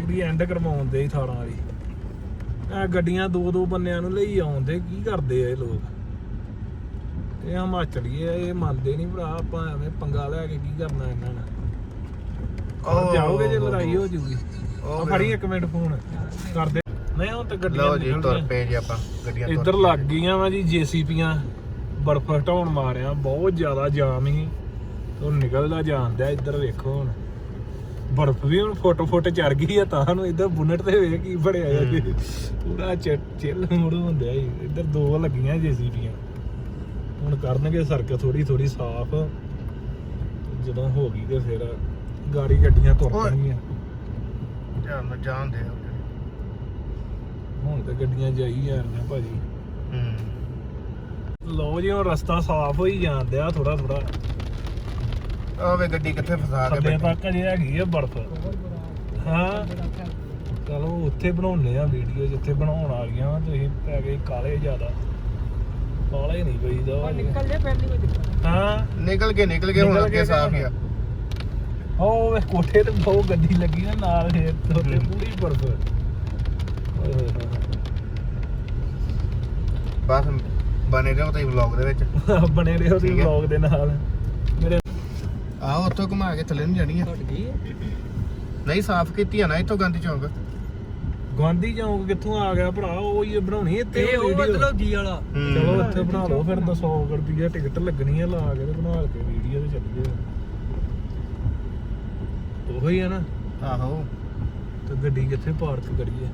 ਪੂਰੀ ਐਂਡ ਕਰਵਾਉਣ ਦੇ ਥਾਰਾਂ ਵਾਲੀ। ਆ ਗੱਡੀਆਂ ਦੋ ਦੋ ਬੰਨਿਆਂ ਨੂੰ ਲਈ ਆਉਂਦੇ ਕੀ ਕਰਦੇ ਆ ਇਹ ਲੋਕ? ਇਹ ਹਿਮਾਚਲੀ ਆ ਇਹ ਮੰਨਦੇ ਨਹੀਂ ਭਰਾ ਆਪਾਂ ਐਵੇਂ ਪੰਗਾ ਲੈ ਕੇ ਕੀ ਕਰਨਾ ਇਹਨਾਂ ਨਾਲ। ਜਾਓਗੇ ਜੇ ਲੜਾਈ ਹੋ ਜੂਗੀ। ਉਹ ਫੜੀ ਇੱਕ ਮਿੰਟ ਫੋਨ। ਕਰਦੇ। ਨਹੀਂ ਹੁਣ ਤਾਂ ਗੱਡੀਆਂ ਲਓ ਜੀ ਤੁਰ। ਪਏ ਜੀ ਆਪਾਂ ਗੱਡੀਆਂ ਇੱਧਰ। ਲੱਗ ਗਈਆਂ ਵਾ ਜੀ ਜੀਸੀਪੀਆਂ ਬਰਫ਼ ਹਟਾਉਣ ਮਾਰਿਆ ਬਹੁਤ ਜ਼ਿਆਦਾ ਜਾਮ ਹੀ। ਉਹ ਨਿਕਲਦਾ ਜਾਂਦਾ ਇੱਧਰ ਵੇਖੋ ਹੁਣ। ਬਰਫ਼ ਵੀ ਹੁਣ ਫੁੱਟ ਫੁੱਟ ਚੜ ਗਈ ਆ ਤਾਂ ਨੂੰ ਇੱਧਰ ਬੁਨਟ ਤੇ ਵੇਖ ਕੀ ਬੜਿਆ ਆ ਜੀ। ਪੂਰਾ ਚਿੱਲ ਮੁੜ ਹੁੰਦਿਆ ਜੀ। ਇੱਧਰ ਦੋ ਲੱਗੀਆਂ ਜੀਸੀਪੀਆਂ ਹੁਣ ਕਰਨਗੇ ਸੜਕ ਥੋੜੀ ਥੋੜੀ ਸਾਫ਼। ਜਦੋਂ ਹੋ ਗਈ ਤੇ ਫਿਰ ਗਾੜੀ ਗੱਡੀਆਂ ਤੁਰ। ਪੈਣਗੀਆਂ। ਧਿਆਨ ਨਾਲ ਜਾਣ ਦੇ ਹੁਣ ਤੇ ਗੱਡੀਆਂ ਜਾਈ ਜਾਂਦੀਆਂ ਭਾਜੀ। ਹੂੰ। ਲੋ ਜੀ ਹੁਣ ਰਸਤਾ ਸਾਫ਼ ਹੋਈ ਜਾਂਦਿਆ ਥੋੜਾ ਥੋੜਾ ਆਵੇ ਗੱਡੀ ਕਿੱਥੇ ਫਸਾ ਕੇ ਥੱਲੇ ਬੈਠੀ। ਤੱਕ ਅਜੇ ਹੈਗੀ ਆ ਬਰਫ਼। ਹਾਂ। ਚਲੋ ਉੱਥੇ ਬਣਾਉਣੇ ਆ ਵੀਡੀਓ ਜਿੱਥੇ ਬਣਾਉਣ ਵਾਲੀਆਂ ਵਾਂ, ਤੁਸੀਂ ਪੈ ਗਏ ਕਾਲੇ ਜ਼ਿਆਦਾ। ਕਾਲੇ ਨਹੀਂ ਪਈਦਾ ਨਿਕਲ ਜੇ ਪਹਿਲੀ ਕੋਈ ਦਿੱਕਤ। ਹਾਂ। ਨਿਕਲ ਕੇ ਨਿਕਲ ਕੇ ਹੁਣ ਨਿਕਲ ਅੱਗੇ ਕੇ ਸਾਫ਼ ਹੁਣ। ਆ। ਉਹ ਵੇ ਕੋਠੇ ਤੇ ਬਹੁਤ ਗੱਡੀ ਲੱਗੀ ਨਾ ਨਾਲ ਤੇ ਉੱਤੇ ਹੂੰ। ਪੂਰੀ ਬਰਫ਼। ਓਏ ਹੋਏ ਹੋਏ। ਬਸ ਬਨੇ ਰਹੋ ਤੁਸੀਂ ਵਲੌਗ ਦੇ ਵਿੱਚ। ਹੋਏ। ਬਣੇ ਰਹੋ ਤੁਸੀਂ ਠੀਕ ਹੈ। ਵਲੌਗ ਦੇ ਨਾਲ। ਆਹੋ ਉੱਥੋਂ ਘੁਮਾ ਕੇ ਥੱਲੇ ਨੂੰ ਜਾਣੀ ਆ। ਨਹੀਂ ਸਾਫ਼ ਕੀਤੀ ਆ ਨਾ ਇੱਥੋਂ ਗਾਂਧੀ ਚੌਂਕ। ਗਾਂਧੀ ਚੌਂਕ ਕਿੱਥੋਂ ਆ ਗਿਆ ਭਰਾ? ਉਹ ਹੀ ਬਣਾਉਣੀ ਇੱਥੇ ਇਹ ਉਹ video। ਮਤਲਬ ਜੀ ਵਾਲਾ? ਹੂੰ। ਚਲੋ ਇੱਥੇ ਬਣਾ ਲਓ ਫਿਰ 200 ਰੁਪਏ ਟਿਕਟ ਲੱਗਣੀ ਹੈ ਲਾ ਕੇ ਤੇ ਬਣਾ ਕੇ ਵੀਡੀਓ ਤੇ ਚੱਲੀਏ ਉਹੀ ਆ ਨਾ। ਆਹੋ। ਤੇ ਗੱਡੀ ਕਿੱਥੇ ਪਾਰਕ ਕਰੀਏ?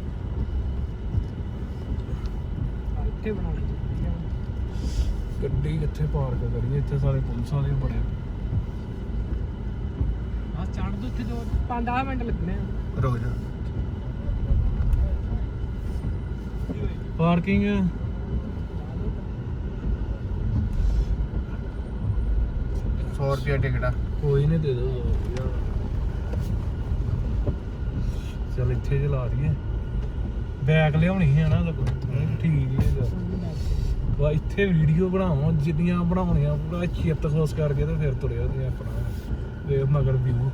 ਇੱਥੇ ਬਣਾਉਣੀ ਗੱਡੀ ਕਿੱਥੇ ਪਾਰਕ ਕਰੀਏ? ਇੱਥੇ ਸਾਰੇ ਪੁਲਿਸ ਵਾਲੇ ਬੜੇ ਆ ਚੜ੍ਹ ਦੋ ਇੱਥੇ ਜੋ 5-10 ਮਿੰਟ ਲੱਗਣੇ ਆ। ਰੁਕ ਜਾ। ਪਾਰਕਿੰਗ। 100 ਰੁਪਏ ਟਿਕਟ ਆ। ਕੋਈ ਨਹੀਂ ਦੇ ਦੋ। ਚਲ ਇੱਥੇ ਜਲਾ ਦਈਏ। ਬੈਗ ਲਿਆਉਣੀ ਹੈ ਨਾ ਲੋਕ ਠੀਕ ਹੈ ਵਾ ਇੱਥੇ ਵੀਡੀਓ ਬਣਾਵਾਂ ਜਿੰਨੀਆਂ ਬਣਾਉਣੀਆਂ ਪੂਰਾ ਚਿੱਤ ਖੋਸ ਕਰਕੇ ਤੇ ਫਿਰ ਤੁਰਿਆ ਤੇ ਆਪਣਾ। ਵੇ ਮਗਰ ਵੀਊ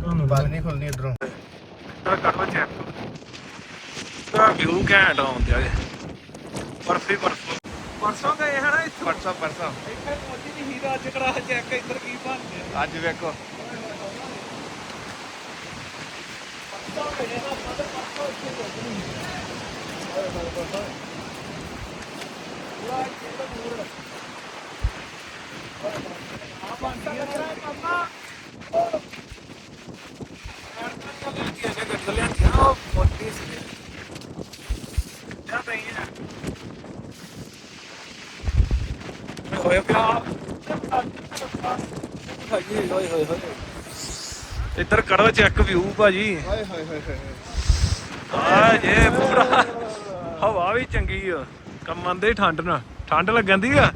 ਤੁਹਾਨੂੰ ਬੰਦ ਨਹੀਂ ਖੁੱਲਦੀ ਇਧਰੋਂ ਤਾਂ ਕਰਵਾ ਚੈੱਕ ਤਾਂ ਵੀਊ ਘੈਂਟ ਆਉਂਦਿਆ ਜੇ ਬਰਫੀ ਬਰਫ ਪਰਸੋਂ। ਗਏ ਹਨਾ ਇੱਥੋਂ। ਪਰਸੋਂ ਪਰਸੋਂ। ਇੱਥੇ ਪਹੁੰਚੀ ਨਹੀਂ ਹੀਰਾ ਅੱਜ ਕਰਾ ਚੈੱਕ ਇੱਧਰ ਕੀ ਬਣ ਗਿਆ। ਅੱਜ ਵੇਖੋ। ਹੋਏ ਪਿਆ ਹਾਏ ਹੋਏ ਹੋਏ ਹੋਏ ਇੱਧਰ ਕਰੋ ਚੈੱਕ ਵਿਊ ਭਾਜੀ। ਹਾਏ ਹਾਏ ਹਾਏ ਹਾਏ ਆ ਜੇ ਪੂਰਾ ਹਵਾ ਵੀ ਚੰਗੀ ਆ। ਕੰਮਾਂ ਦੇ ਠੰਡ ਨਾ ਠੰਡ ਲੱਗਣ ਦੀ ਆ?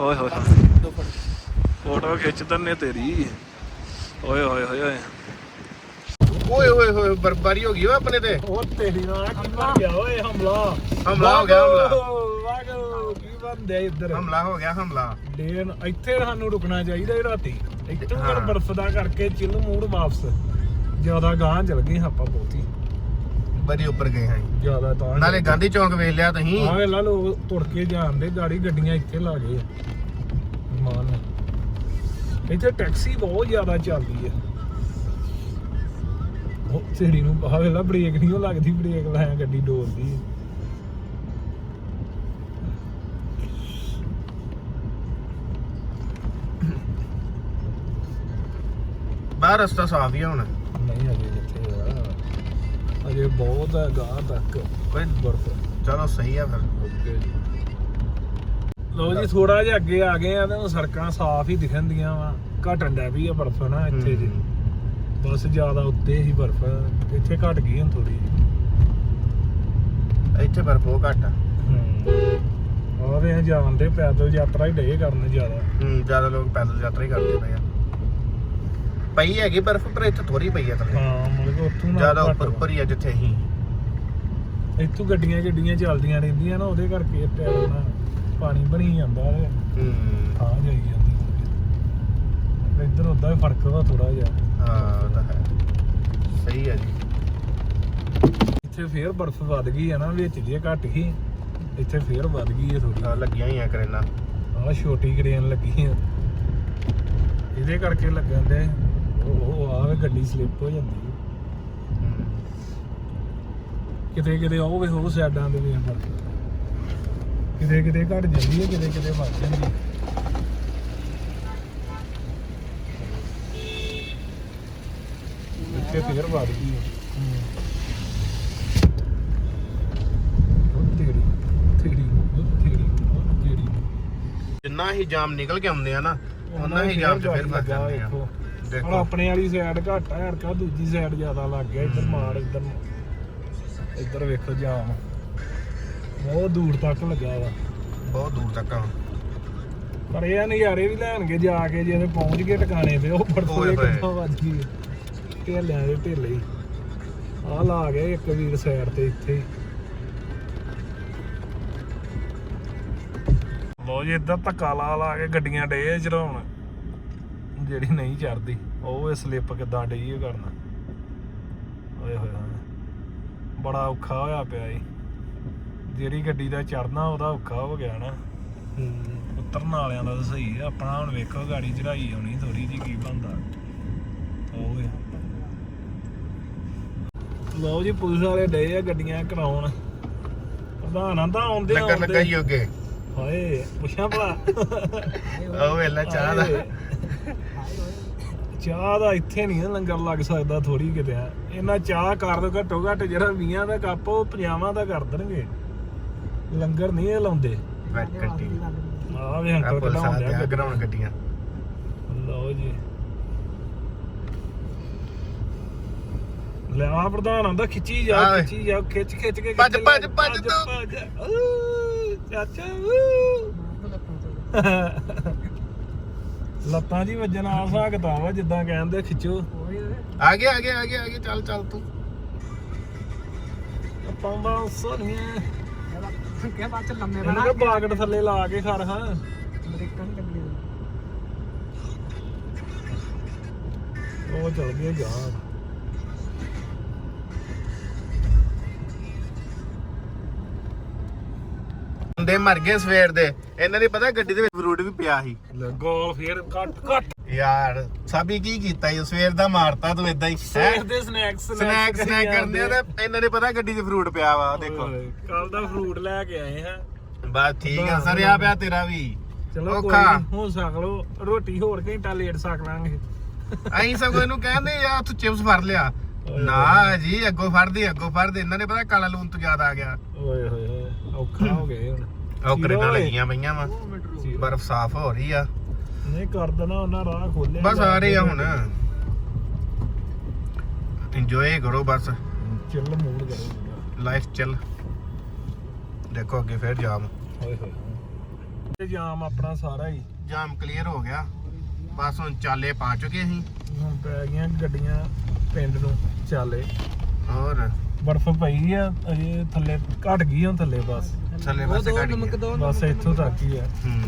ਓਏ ਹੋਏ ਫੋਟੋ ਖਿੱਚ ਦੰਨੇ ਤੇਰੀ। ਓਏ ਹੋਏ ਹੋਏ ਹੋਏ। ਓਏ ਹੋਏ ਹੋਏ ਬਰਬਾਰੀ ਹੋ ਗਈ ਓਏ ਆਪਣੇ ਤੇ। ਉਹ ਤੇਰੀ ਨਾਲ ਕੀ ਬਣ ਗਿਆ ਓਏ ਹਮਲਾ। ਹਮਲਾ ਹੋ ਗਿਆ, ਹਮਲਾ। ਵਾਗੋ ਕੀ ਬੰਦੇ ਇੱਧਰ? ਹਮਲਾ ਹੋ ਗਿਆ ਹਮਲਾ। ਡੇਨ ਇੱਥੇ ਸਾਨੂੰ ਰੁਕਣਾ ਚਾਹੀਦਾ ਇਹ ਰਾਤੀ। ਫਿਰ ਹਾਂ। ਬਰਫ਼ ਦਾ ਕਰਕੇ ਚਿੱਲ ਮੂਡ ਵਾਪਸ। ਜ਼ਿਆਦਾ ਗਾਂ ਚਲ ਗਏ ਆਪਾਂ ਬਹੁਤੀ। ਬੜੀ ਉੱਪਰ ਗਏ ਹਾਂ ਜੀ। ਜ਼ਿਆਦਾ ਤਾਂ ਨਾਲੇ ਗਾਂਧੀ ਚੌਂਕ ਵੇਖ ਲਿਆ ਤੁਸੀਂ। ਆ ਵੇਲਾ ਲੋਕ ਤੁਰ ਕੇ ਜਾਂਦੇ ਗਾੜੀ ਗੱਡੀਆਂ ਇੱਥੇ ਲਾ ਗਏ ਆ। ਮਾਨ। ਇੱਥੇ ਟੈਕਸੀ ਬਹੁਤ ਜ਼ਿਆਦਾ ਚੱਲਦੀ ਹੈ ਉਹ ਸਿੜੀ ਨੂੰ ਆ ਵੇਲਾ ਬ੍ਰੇਕ ਨਹੀਂ ਉਹ ਲੱਗਦੀ ਬ੍ਰੇਕ ਲਾਇਆ ਗੱਡੀ ਡੋਲਦੀ ਹੈ ਬਾਹਰ ਰਸਤਾ ਸਾਫ਼ ਹੀ ਆ ਹੁਣ। ਨਹੀਂ ਅਜੇ ਕਿੱਥੇ ਆ? ਅਜੇ ਬਹੁਤ ਹੈ ਗਾਂ ਤੱਕ। ਕੋਈ ਬਰਫ਼। ਚਲੋ ਸਹੀ ਆ ਫਿਰ। ਓਕੇ ਜੀ। ਲੋ ਜੀ ਥੋੜਾ ਜਿਹਾ ਅੱਗੇ ਆ ਗਏ ਆ ਤੇ ਹੁਣ ਸੜਕਾਂ ਸਾਫ਼ ਹੀ ਦਿਖਣ ਦੀਆਂ ਵਾ। ਘਟਣ ਡੈ ਵੀ ਆ ਬਰਫ਼ ਨਾ ਇੱਥੇ ਜੀ। ਬਸ ਜ਼ਿਆਦਾ ਉੱਤੇ ਹੀ ਬਰਫ਼ ਇੱਥੇ ਘਟ ਗਈ ਹੁਣ ਥੋੜੀ ਇੱਥੇ ਬਰਫ ਉਹ ਘੱਟ ਆ। ਆ ਵੇ ਜਾਂਦੇ ਪੈਦਲ ਯਾਤਰਾ ਹੀ ਡੇ ਕਰਨ ਜ਼ਿਆਦਾ। ਹੂੰ ਜ਼ਿਆਦਾ ਲੋਕ ਪੈਦਲ ਯਾਤਰਾ ਹੀ ਕਰਦੇ ਪਏ ਆ। ਪਈ ਹੈਗੀ ਬਰਫ ਪਰ ਇੱਥੇ ਥੋੜੀ ਪਈ ਆ ਥੱਲੇ। ਹਾਂ ਮਤਲਬ ਉੱਥੋਂ ਨਾ ਜ਼ਿਆਦਾ ਉੱਪਰ। ਉੱਪਰ ਹੀ ਆ ਜਿੱਥੇ ਅਸੀਂ। ਇੱਥੋਂ ਗੱਡੀਆਂ ਗੱਡੀਆਂ ਚੱਲਦੀਆਂ ਰਹਿੰਦੀਆਂ ਨਾ ਉਹਦੇ ਕਰਕੇ ਟਾਇਰ ਪਾਣੀ ਬਣੀ ਜਾਂਦਾ ਤੇ ਹੂੰ। ਥਾਂ ਜਾਈ ਜਾਂਦੀ ਇੱਧਰ ਉਦਾਂ ਵੀ ਫ਼ਰਕ ਵਾ ਥੋੜਾ ਜਿਹਾ। ਹਾਂ ਉਹ ਤਾਂ ਹੈ। ਸਹੀ ਹੈ ਜੀ। ਇੱਥੇ ਫੇਰ ਬਰਫ਼ ਵੱਧ ਗਈ ਹੈ ਨਾ ਵਿੱਚ ਜੇ ਘਟ ਗਈ ਇੱਥੇ ਫੇਰ ਵੱਧ ਗਈ ਹੈ ਥੋੜੀ ਹਾਂ, ਲੱਗੀਆਂ ਹੀ ਆ ਕਰੇਨਾ। ਆਹ ਛੋਟੀ ਕਰੇਨ ਲੱਗੀ ਹੈ ਇਹਦੇ ਕਰਕੇ ਲੱਗਣ ਦੇ ਗੱਡੀ ਸਲਿੱਪ ਹੋ ਜਾਂਦੀ ਹੈ। ਕਿਤੇ ਕਿਤੇ ਉਹ ਵੇ ਉਹ ਸਾਈਡਾਂ ਦੇ ਵੀ ਫ਼ਰਕ। ਕਿਤੇ ਕਿਤੇ ਘਟ ਜਾਂਦੀ ਹੈ ਕਿਤੇ ਕਿਤੇ ਵੱਧ ਜਾਂਦੀ ਹੈ। ਇੱਥੇ ਫੇਰ ਵੱਧ ਗਈ ਹੈ। ਜਿੰਨਾ ਹੀ ਜਾਮ ਨਿਕਲ ਕੇ ਆਉਂਦੇ ਆ ਨਾ ਉਹਨਾਂ ਹੀ ਜਾਮ ਚ ਫਿਰ ਫਸ ਜਾਂਦੇ ਆ। ਹੁਣ ਦੇਖੋ ਆਪਣੇ ਵਾਲੀ ਸਾਈਡ ਘੱਟ ਆ ਹੜਕਾ ਦੂਜੀ ਸਾਈਡ ਜ਼ਿਆਦਾ ਲੱਗ ਗਿਆ? ਇੱਧਰ ਮਾਰ ਇੱਧਰ ਨੂੰ। ਇੱਧਰ ਵੇਖੋ ਜਾਮ। ਬਹੁਤ ਦੂਰ ਤੱਕ ਲੱਗਾ ਵਾ। ਬਹੁਤ ਦੂਰ ਤੱਕ ਆ। ਪਰ ਇਹ ਆ ਨਜ਼ਾਰੇ ਵੀ ਲੈਣਗੇ ਜਾ ਕੇ ਜੇ ਪਹੁੰਚ ਗਏ ਟਿਕਾਣੇ ਤੇ ਉਹ ਓਏ ਹੋਏ। ਕਿੱਥੋਂ ਵੱਜ ਗਈ ਢੇਲਿਆਂ ਦੇ ਢੇਲੇ ਹੀ। ਆ ਲਾ ਗਏ ਇੱਕ ਵੀਰ ਸਾਈਡ ਤੇ ਇੱਥੇ ਲੋ ਜੀ ਇੱਧਰ ਧੱਕਾ ਲਾ ਲਾ ਕੇ ਗੱਡੀਆਂ ਡੇ ਚੜਾਉਣ ਜਿਹੜੀ ਨਹੀਂ ਚੜਦੀ ਉਹ ਸਲਿੱਪ ਕਿਦਾਂ ਡਈ ਇਹ ਕਰਨਾ। ਓਏ ਹੋਏ ਬੜਾ ਔਖਾ ਹੋਇਆ ਪਿਆ ਈ। ਜਿਹੜੀ ਗੱਡੀ ਦਾ ਚੜਨਾ ਉਹਦਾ ਔਖਾ ਹੋ ਗਿਆ ਨਾ। ਉਤਰਨ ਵਾਲਿਆਂ ਦਾ ਤਾਂ ਸਹੀ ਆ ਆਪਣਾ ਹੁਣ ਵੇਖੋ ਗਾੜੀ ਚੜਾਈ ਆਉਣੀ ਥੋੜੀ ਜੀ ਕੀ ਬੰਦਾ ਓਏ ਲਓ ਜੀ ਪੁਲਿਸ ਵਾਲੇ ਡੇ ਆ ਗੱਡੀਆਂ ਕਰਾਉਣ। ਪ੍ਰਧਾਨਾਂ ਤਾਂ ਆਉਂਦੇ ਲੰਗਰ ਲੱਗਾ ਹੀ ਹੋਗੇ ਹਾਏ ਪੁੱਛਾਂ ਭਲਾ। ਉਹ ਵੇਲਾ ਚਾਹ ਦਾ। ਚਾਹ ਦਾ ਇੱਥੇ ਨਹੀਂ ਲੰਗਰ ਲੱਗ ਸਕਦਾ ਥੋੜੀ ਕਿਤੇ। ਆ ਇਹਨਾਂ ਚਾਹ ਕਰ ਦੋ ਘੱਟੋ ਘੱਟ ਜਿਹੜਾ 20 ਦਾ ਕੱਪ ਉਹ 50 ਦਾ ਕਰ ਦੇਣਗੇ। ਲੰਗਰ ਨਹੀਂ ਇਹ ਲਾਉਂਦੇ। ਕੱਟੀ। ਵੇ ਆ ਪੁਲਿਸ ਆ ਕਢਾਉਂਦੇ ਆ ਗਿਆ ਗੱਡੀ। ਗਰਾਉਣ ਗੱਡੀਆਂ। ਲਓ ਜੀ। ਲੈ ਆ ਪ੍ਰਧਾਨ ਆਂਦਾ ਖਿੱਚੀ ਜਾ ਵੇ। ਖਿੱਚੀ ਜਾ ਖਿੱਚ ਖਿੱਚ ਕੇ ਭੱਜ, ਭੱਜ, ਭੱਜ ਤੂੰ। ਚਾਚਾ। [laughs] ਲੱਤਾਂ ਜੀ ਵੱਜਣ ਆ ਸਕਦਾ ਵਾ ਜਿੱਦਾਂ ਕਹਿੰਦੇ ਖਿੱਚੋ। ਆ ਗਿਆ ਆ ਗਿਆ ਆ ਗਿਆ ਆ ਗਿਆ ਚੱਲ ਚੱਲ ਤੂੰ। ਲੱਤਾਂ ਦਾ ਸੋਹਣੀਆਂ ਕਿਆ ਬਾਤ ਚ ਲੰਮੇ ਇਹਨਾਂ ਦੇ ਬਾਗੜ ਥੱਲੇ ਲਾ ਕੇ ਖੜ ਹਾਂ। ਬ੍ਰੇਕਾਂ ਨਹੀਂ ਲੱਗੀਆਂ ਉਹ ਚਲ ਗਏ ਯਾਰ। ਬੰਦੇ ਮਰ ਗਏ ਸਵੇਰ ਦੇ। ਇਹਨਾਂ ਨੇ ਪਤਾ ਗੱਡੀ ਦੇ ਵਿੱਚ ਫਰੂਟ ਵੀ ਪਿਆ ਸੀ। ਗੋਲ ਫੇਰ ਕੱਟ ਕੱਟ। ਯਾਰ ਸਾਬੀ ਕੀ ਕੀਤਾ ਇਹ ਸਵੇਰ ਦਾ ਮਾਰਤਾ ਤੂੰ ਇਦਾਂ ਹੀ? ਸਵੇਰ ਦੇ ਸਨੈਕਸ ਸਨੈਕ ਸਨੈਕ ਕਰਦੇ ਆ ਤੇ ਇਹਨਾਂ ਨੇ ਪਤਾ ਗੱਡੀ 'ਚ ਫਰੂਟ ਪਿਆ ਵਾ ਦੇਖੋ। ਕੱਲ ਦਾ ਫਰੂਟ ਲੈ ਕੇ ਆਏ ਹਾਂ ਬਸ ਠੀਕ ਆ ਸਰਿਆ ਪਿਆ ਤੇਰਾ ਵੀ। ਚਲੋ ਕੋਈ ਹੋ ਸਕ ਲੋ ਰੋਟੀ ਹੋਰ ਘੰਟਾ ਲੇਟ ਸਕ ਲਾਂਗੇ। ਐਂ ਸਗੋਂ ਇਹਨੂੰ ਕਹਿੰਦੇ ਆ ਤੂੰ ਚਿਪਸ ਫੜ ਲਿਆ। ਨਾ ਜੀ ਅੱਗੋਂ ਫੜਦੀ ਅੱਗੋਂ ਫੜਦੇ। ਇਹਨਾਂ ਨੇ ਪਤਾ ਕਾਲਾ ਲੂਣ ਤੋਂ ਜ਼ਿਆਦਾ ਆ ਗਿਆ। ਓਏ ਹੋਏ ਔਖਾ ਹੋ ਗਏ ਹੁਣ। ਉਹ ਕਰੇਟਾਂ। ਲੱਗੀਆਂ ਪਈਆਂ ਵਾ। ਬਰਫ਼ ਸਾਫ਼ ਹੋ ਰਹੀ ਆ। ਨਹੀਂ ਕਰ ਦੇਣਾ ਉਹਨਾਂ ਰਾਹ ਖੋਲਿਆ ਬਸ ਆ ਰਹੇ ਆ ਹੁਣ। ਇੰਜੋਏ ਕਰੋ ਬਸ। ਚਿੱਲ ਮੂਡ ਕਰੋ ਲਾਈਫ ਚੱਲ ਦੇਖੋ ਅੱਗੇ ਫੇਰ ਜਾਮ। ਹੋਏ ਜਾਮ ਆਪਣਾ ਸਾਰਾ ਹੀ। ਜਾਮ ਕਲੀਅਰ ਹੋ ਗਿਆ। ਬਸ ਹੁਣ ਚਾਲੇ ਪਾ ਚੁੱਕੇ ਅਸੀਂ। ਹੁਣ ਪੈ ਗਈਆਂ ਗੱਡੀਆਂ ਪਿੰਡ ਨੂੰ ਚਾਲੇ। ਹੋਰ? ਬਰਫ਼ ਪਈ ਆ ਅਜੇ ਥੱਲੇ ਘਟ ਗਈ ਹੁਣ ਥੱਲੇ ਬਸ। ਥੱਲੇ ਪਾਸੇ ਕੱਢ ਗਏ ਦੋ ਬਸ ਇੱਥੋਂ ਤੱਕ ਹੀ ਆ। ਹੂੰ।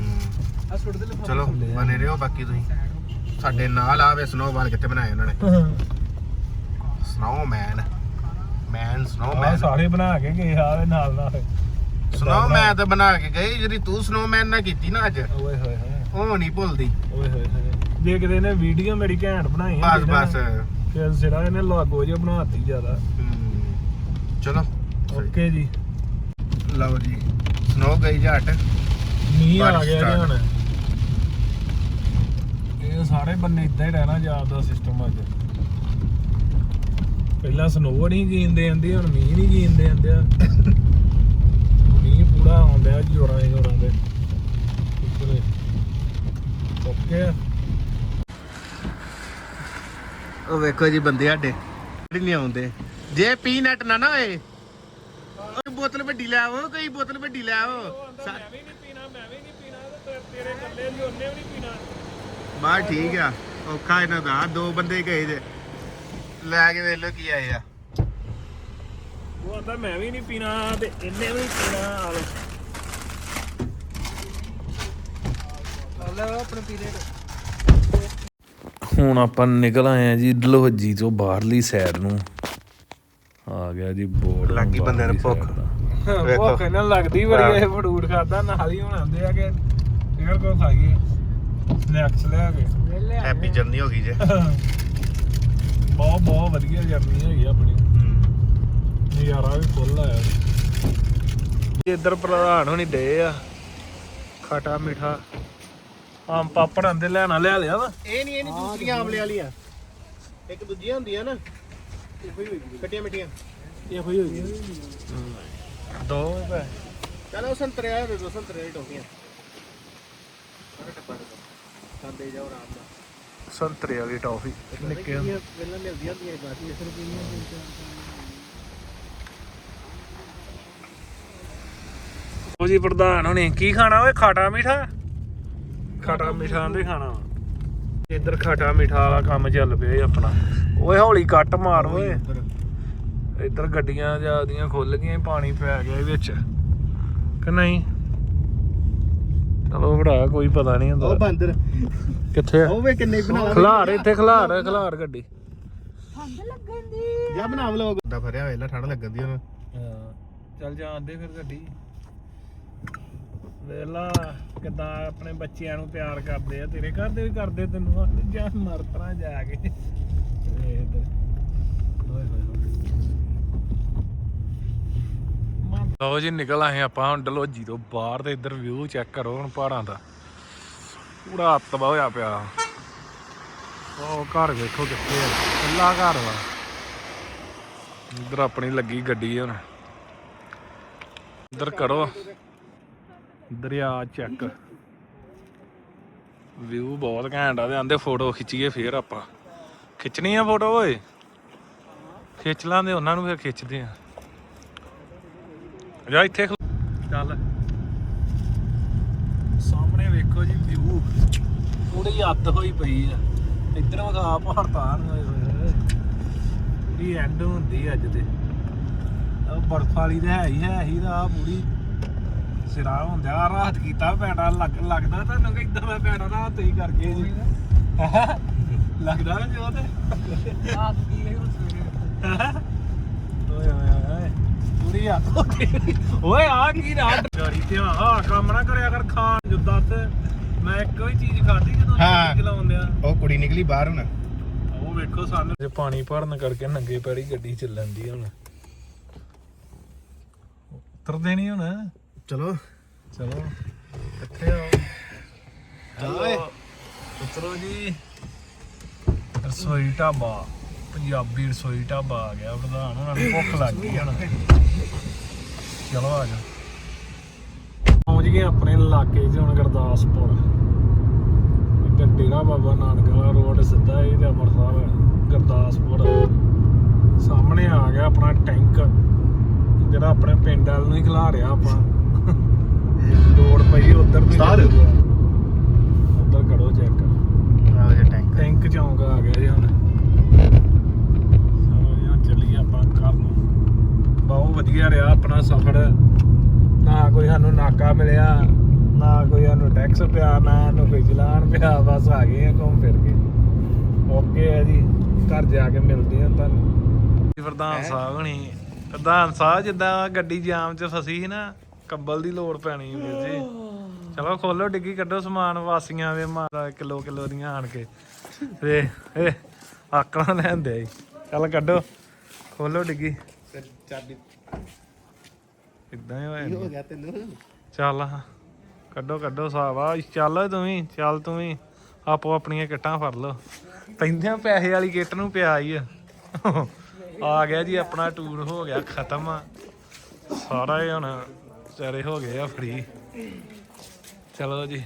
ਆ ਸੁੱਟ ਦੇ ਲਿਫਾਫੇ ਚਲੋ ਥੱਲੇ ਆ। ਬਨੇ ਰਹੋ ਬਾਕੀ ਤੁਸੀਂ। ਸਾਡੇ ਨਾਲ ਆਵੇ ਸਨੋਬਾਲ ਕਿੱਥੇ ਬਣਾਏ ਉਹਨਾਂ ਨੇ? ਸਨੋਮੈਨ ਮੈਨ ਆ ਸਨੋਮੈਨ ਸਾਰੇ ਬਣਾ ਕੇ ਗਏ ਆ ਨਾਲ ਨਾਲ। ਸਨੋਮੈਨ ਤਾਂ ਬਣਾ ਕੇ ਗਈ ਜਿਹੜੀ ਤੂੰ ਸਨੋਮੈਨ ਨਾ ਕੀਤੀ ਨਾ ਅੱਜ। ਓਏ ਹੋਏ ਹੋਏ। ਉਹ ਨਹੀਂ ਭੁੱਲਦੀ। ਓਏ ਹੋਏ ਹੋਏ। ਜੇ ਕਿਤੇ ਨੇ ਵੀਡੀਓ ਮੇਰੀ ਘੈਂਟ ਬਣਾਈ ਬਸ ਹੁੰਦੀ ਨਾ, ਬਸ ਫਿਰ ਸਿਰਾ ਇਹਨੇ ਲਾਗੋ ਜਿਹਾ ਬਣਾਤੀ ਜ਼ਿਆਦਾ। ਹੂੰ। ਚਲੋ। ਓਕੇ ਜੀ। ਲਓ ਜੀ ਸਨੋ ਗਈ ਝਟ। ਮੀਂਹ ਆ ਗਿਆ ਜੀ। ਹੁਣ। ਇਹ ਸਾਰੇ ਬੰਨੇ ਇਦਾਂ ਹੀ ਰਹਿਣਾ ਜਾਂਦਾ ਸਿਸਟਮ ਅੱਜ। ਪਹਿਲਾਂ ਸਨੋ ਨਹੀਂ ਗੀਂਦੇ ਜਾਂਦੇ ਹੁਣ ਮੀਂਹ ਨਹੀਂ ਗੀਂਦੇ ਜਾਂਦੇ ਆ। ਮੀਂਹ ਪੂਰਾ ਆਉਂਦਾ ਜੋਰਾਂ ਜੋਰਾਂ ਦੇ। ਉੱਪਰੇ ਓਕੇ ਉਹ ਵੇਖੋ ਜੀ ਬੰਦੇ ਸਾਡੇ ਨਹੀਂ ਆਉਂਦੇ। ਜੇ ਪੀਨਟ ਨਾ ਨਾ ਹੋਏ ਬੋਤਲ ਵੱਡੀ ਲੈ ਆਵੋ ਕੋਈ ਬੋਤਲ ਵੱਡੀ ਲੈ ਆਵੋ ਮੈਂ ਵੀ ਨਹੀਂ ਪੀਣਾ ਮੈਂ ਵੀ ਨਹੀਂ ਪੀਣਾ ਤੇ ਤੇਰੇ ਇਕੱਲੇ ਦੀ ਉਹਨੇ ਵੀ ਨਹੀਂ ਪੀਣਾ। ਬਾ ਠੀਕ ਆ ਔਖਾ ਇਹਨਾਂ ਦਾ ਦੋ ਬੰਦੇ ਗਏ ਜੇ। ਲੈ ਕੇ ਵੇਖ ਲੋ ਕੀ ਆਏ ਆ। ਉਹ ਆਂਦਾ ਮੈਂ ਵੀ ਨਹੀਂ ਪੀਣਾ ਤੇ ਇਹਨੇ ਵੀ ਨਹੀਂ ਪੀਣਾ ਆ ਲੈ ਹੁਣ ਆਪਾਂ ਨਿਕਲ ਆਏ ਆ ਜੀ ਡਲਹੌਜੀ ਤੋਂ ਬਾਹਰਲੀ ਸਾਈਡ ਨੂੰ। ਆ ਗਿਆ ਜੀ ਬੋਰਡ ਲੱਗ ਗਈ ਬੰਦੇ ਨੂੰ ਭੁੱਖ। ਵੇਖੋ। ਭੁੱਖ ਇਹਨਾਂ ਲੱਗਦੀ ਬੜੀ ਇਹ ਫੜੂਟ ਖਾਦਾ ਨਾਲ ਹੀ ਹੁਣ ਆਂਦੇ ਆ ਕਿ ਫੇਰ ਕੋ ਖਾਈਏ। ਸਨੈਕਸ ਲੈ ਕੇ। ਵੇਲੇ ਹੈਪੀ ਜਰਨੀ ਹੋ ਗਈ ਜੇ। [laughs] ਬਹੁਤ ਬਹੁਤ ਵਧੀਆ ਜਰਨੀ ਹੋਈ ਆ ਆਪਣੀ ਨਜ਼ਾਰਾ ਵੀ ਫੁੱਲ ਆਇਆ। ਇੱਧਰ ਪ੍ਰਧਾਨ ਹੋਣੀ ਡੇ ਆ। ਖਟਾ ਮਿਠਾ। ਆਮ ਪਾਪੜ ਆਂਦੇ ਲੈਣਾ ਲਿਆ ਲਿਆ ਵਾ। ਇਹ ਨਹੀਂ ਇਹ ਨਹੀਂ ਦੂਸਰੀਆਂ ਆਮਲੇ ਵਾਲੀਆਂ। ਇੱਕ ਦੂਜੀਆਂ ਹੁੰਦੀਆਂ ਨਾ। ਖੱਟੀਆਂ ਮਿੱਠੀਆਂ। ਇਹ ਹੋਈ ਹੋਈ ਦੋ ਚਲੋ ਸੰਤਰੇ ਆ ਦੇ ਦੋ ਸੰਤਰੇ ਦੀ ਟੋਕੀਆਂ ਸੰਤਰੇ ਵਾਲੀ ਟੌਫੀ ਨਿੱਕੇ ਉਹ ਜੀ ਪ੍ਰਧਾਨ ਹੋਣੀ ਕੀ ਖਾਣਾ ਓਏ? ਖਾਟਾ ਮਿੱਠਾ? ਖਾਟਾ ਮਿੱਠਾ ਆਂਦੇ ਖਾਣਾ ਇੱਧਰ ਖਾਟਾ ਮਿੱਠਾ ਵਾਲਾ ਕੰਮ ਚੱਲ ਪਿਆ ਆਪਣਾ। ਓਏ ਹੌਲੀ ਕੱਟ ਮਾਰ ਓਏ। ਇੱਧਰ ਗੱਡੀਆਂ ਜਾਂਦੀਆਂ ਖੁੱਲ ਗਈਆਂ ਪਾਣੀ ਪੈ ਗਿਆ ਇਹ ਵਿੱਚ। ਕਿ ਨਹੀਂ? ਚਲੋ ਭਰਾ ਕੋਈ ਪਤਾ ਨਹੀਂ ਉਹ ਹੁੰਦਾ ਬਾਂਦਰ ਕਿੱਥੇ ਆ? ਉਹ ਵੇ ਕਿੰਨੇ ਬਣਾ ਲਾ ਖਲਾਰ ਇੱਥੇ ਖਲਾਰ ਖਲਾਰ ਗੱਡੀ। ਜਾ ਬਣਾ ਵਲੋਗ। ਦਾ ਫਰਿਆ ਵੇਲਾ ਠੰਡ ਲੱਗਣ ਦੀ ਉਹਨੂੰ ਹਾਂ ਚੱਲ ਜਾਂਦੇ ਫਿਰ ਗੱਡੀ। ਵੇਲਾ ਕਿਦਾਂ ਆਪਣੇ ਬੱਚਿਆਂ ਨੂੰ ਪਿਆਰ ਕਰਦੇ ਆ? ਤੇਰੇ ਘਰ ਦੇ ਵੀ ਕਰਦੇ ਤੈਨੂੰ ਜਾ ਮਰ ਪਰਾਂ ਜਾ ਕੇ। ਓਏ ਹੋਏ ਹੋਏ ਲਓ ਜੀ, ਨਿਕਲ ਆਏ ਆਪਾਂ ਹੁਣ। ਡਲੋਜੀ ਤੋਂ ਬਾਹਰ ਤੇ ਇੱਧਰ ਵਿਊ ਚੈੱਕ ਕਰੋ ਹੁਣ ਪਹਾੜਾਂ ਦਾ। ਪੂਰਾ ਤਬਾਹ ਹੋਇਆ ਪਿਆ। ਉਹ ਘਰ ਵੇਖੋ ਕਿੱਥੇ ਆ। ਕੱਲਾ ਘਰ ਵਾ। ਇੱਧਰ ਆਪਣੀ ਲੱਗੀ ਗੱਡੀ ਹੁਣ। ਇੱਧਰ ਕਰੋ। ਦਰਿਆ ਚੈੱਕ ਵਿਊ ਬਹੁਤ ਘੈਂਟ ਆ ਤੇ ਆਂਦੇ ਫੋਟੋ ਖਿੱਚੀਏ ਫੇਰ ਆਪਾਂ। ਖਿੱਚਣੀ ਆ ਫੋਟੋ ਓਏ? ਖਿੱਚ ਲਾਂਦੇ, ਉਹਨਾਂ ਨੂੰ ਫੇਰ ਖਿੱਚਦੇ ਆ। ਜਾ ਇੱਥੇ ਚੱਲ। ਸਾਹਮਣੇ ਵੇਖੋ ਜੀ ਵਿਊ ਪੂਰੀ ਹੱਦ ਹੋਈ ਪਈ ਆ। ਇੱਧਰ ਵਗਾ ਪਹਾੜ ਤਾਰ ਹੋਏ ਹੋਏ ਪੂਰੀ ਐਂਡ ਹੁੰਦੀ ਅੱਜ ਤੇ। ਉਹ ਬਰਫ ਵਾਲੀ ਤੇ ਹੈ ਹੀ ਹੈ ਹੀ ਦਾ ਪੂਰੀ। ਸਿਰਾ ਹੁੰਦਾ। ਆ ਰਾਤ ਕੀਤਾ ਪੈਣਾ ਲੱਗ ਲੱਗਦਾ ਤੁਹਾਨੂੰ ਕਿ ਇਦਾਂ ਦਾ ਪੈਣਾ ਰਾਤ ਹੀ ਕਰਕੇ ਜੀ [laughs] ਲੱਗਦਾ ਨਾ। ਜੋ ਤੇ ਰਾਤ ਕੀ ਹੈ [laughs] ਓਏ ਓਏ ਓਏ। ਪੂਰੀ ਆ। ਓਏ ਆ ਕੀ ਰਾਤ ਗਾੜੀ ਤੇ ਆ ਕੰਮ ਨਾ ਕਰਿਆ ਕਰ ਖਾਣ ਜੁੱਦਾ ਤੇ। ਮੈਂ ਇੱਕੋ ਹੀ ਚੀਜ਼ ਖਾਧੀ ਜਦੋਂ ਹਾਂ। ਚਲਾਉਂਦੇ ਆ। ਉਹ ਕੁੜੀ ਨਿਕਲੀ ਬਾਹਰ ਹੁਣ। ਉਹ ਵੇਖੋ ਸਾਨੂੰ। ਜੇ ਪਾਣੀ ਭਰਨ ਕਰਕੇ ਨੰਗੇ ਪੈੜੀ ਗੱਡੀ ਚੱਲਣ ਦੀ ਹੁਣ। ਉਤਰਦੇ ਨਹੀਂ ਹੁਣ। ਚਲੋ। ਚਲੋ। ਕਿੱਥੇ ਆਓ। ਓਏ। ਉਤਰੋ ਜੀ। ਰਸੋਈ ਢਾਬਾ। ਪੰਜਾਬੀ ਰਸੋਈ ਢਾਬਾ ਆ ਗਿਆ। ਪ੍ਰਧਾਨ ਉਹਨਾਂ ਨੂੰ ਭੁੱਖ ਲੱਗ ਗਈ ਹੁਣ। ਚਲੋ ਆ ਜਾ। ਪਹੁੰਚ ਗਏ ਆਪਣੇ ਇਲਾਕੇ 'ਚ ਹੁਣ ਗੁਰਦਾਸਪੁਰ। ਇੱਧਰ ਡੇਰਾ ਬਾਬਾ ਨਾਨਕ ਵਾਲਾ ਰੋਡ ਸਿੱਧਾ ਇਹ ਤੇ ਅੰਮ੍ਰਿਤਸਰ ਗੁਰਦਾਸਪੁਰ। ਸਾਹਮਣੇ ਆ ਗਿਆ ਆਪਣਾ ਟੈਂਕ ਜਿਹੜਾ ਆਪਣੇ ਪਿੰਡ ਵਾਲ ਨੂੰ ਹੀ ਖਿਲਾ ਰਿਹਾ ਆਪਾਂ। ਲੋੜ ਪਈ ਉਧਰ ਨੂੰ ਸਟਾਰ। ਉਧਰ ਕਰੋ ਚੈੱਕ। ਆਹ ਜੇ ਟੈਂਕ। ਟੈਂਕ ਚੌਂਕ ਆ ਗਿਆ ਜੀ ਹੁਣ ਚਲੋ ਜੀ ਹੁਣ ਚੱਲੀਏ ਆਪਾਂ ਘਰ ਨੂੰ ਬਹੁਤ ਵਧੀਆ ਰਿਹਾ ਆਪਣਾ ਸਫ਼ਰ। ਨਾ ਕੋਈ ਸਾਨੂੰ ਨਾਕਾ ਮਿਲਿਆ ਨਾ ਕੋਈ ਸਾਨੂੰ ਟੈਕਸ ਪਿਆ ਨਾ ਸਾਨੂੰ ਕੋਈ ਚਲਾਨ ਪਿਆ ਬਸ ਆ ਗਏ ਆ ਘੁੰਮ ਫਿਰ ਕੇ। ਓਕੇ ਹੈ ਜੀ ਘਰ ਜਾ ਕੇ ਮਿਲਦੇ ਹਾਂ ਤੁਹਾਨੂੰ। ਪ੍ਰਧਾਨ ਸਾਹਿਬ ਹਣੀ। ਪ੍ਰਧਾਨ ਸਾਹਿਬ ਜਿੱਦਾਂ ਗੱਡੀ ਜਾਮ 'ਚ ਫਸੀ ਸੀ ਨਾ ਕੰਬਲ ਦੀ ਲੋੜ ਪੈਣੀ ਵੀਰ ਜੀ। ਚਲੋ ਖੋਲੋ ਡਿੱਗੀ ਕੱਢੋ ਸਮਾਨ ਵਾਸੀਆਂ ਦੇ ਮਾਰਾ ਕਿਲੋ ਕਿਲੋ ਦੀਆਂ ਆਣ ਕੇ। ਵੇ ਏ ਆਕਲਾਂ ਲੈਂਦੇ ਚੱਲ ਕੱਢੋ। ਖੋਲੋ ਡਿੱਗੀ। ਚਾਬੀ ਇਦਾਂ ਹੀ ਹੋਇਆ ਹੋ ਗਿਆ ਤੈਨੂੰ? ਚੱਲ ਹਾਂ। ਕੱਢੋ ਕੱਢੋ ਸਾਵਾ ਚੱਲ ਤੂੰ ਵੀ ਚੱਲ ਤੂੰ ਵੀ। ਆਪੋ ਆਪਣੀਆਂ ਕਿੱਟਾਂ ਫੜ ਲਓ। ਪੈਂਦਿਆਂ ਪੈਸੇ ਵਾਲੀ ਕਿੱਟ ਨੂੰ ਪਿਆ ਹੀ ਆ। ਆ ਗਿਆ ਜੀ ਆਪਣਾ ਟੂਰ ਹੋ ਗਿਆ ਖਤਮ ਸਾਰਾ ਹੀ ਹੁਣ ਚਾਰੇ ਹੋ ਗਏ ਆ ਫ੍ਰੀ ਚਲੋ ਜੀ।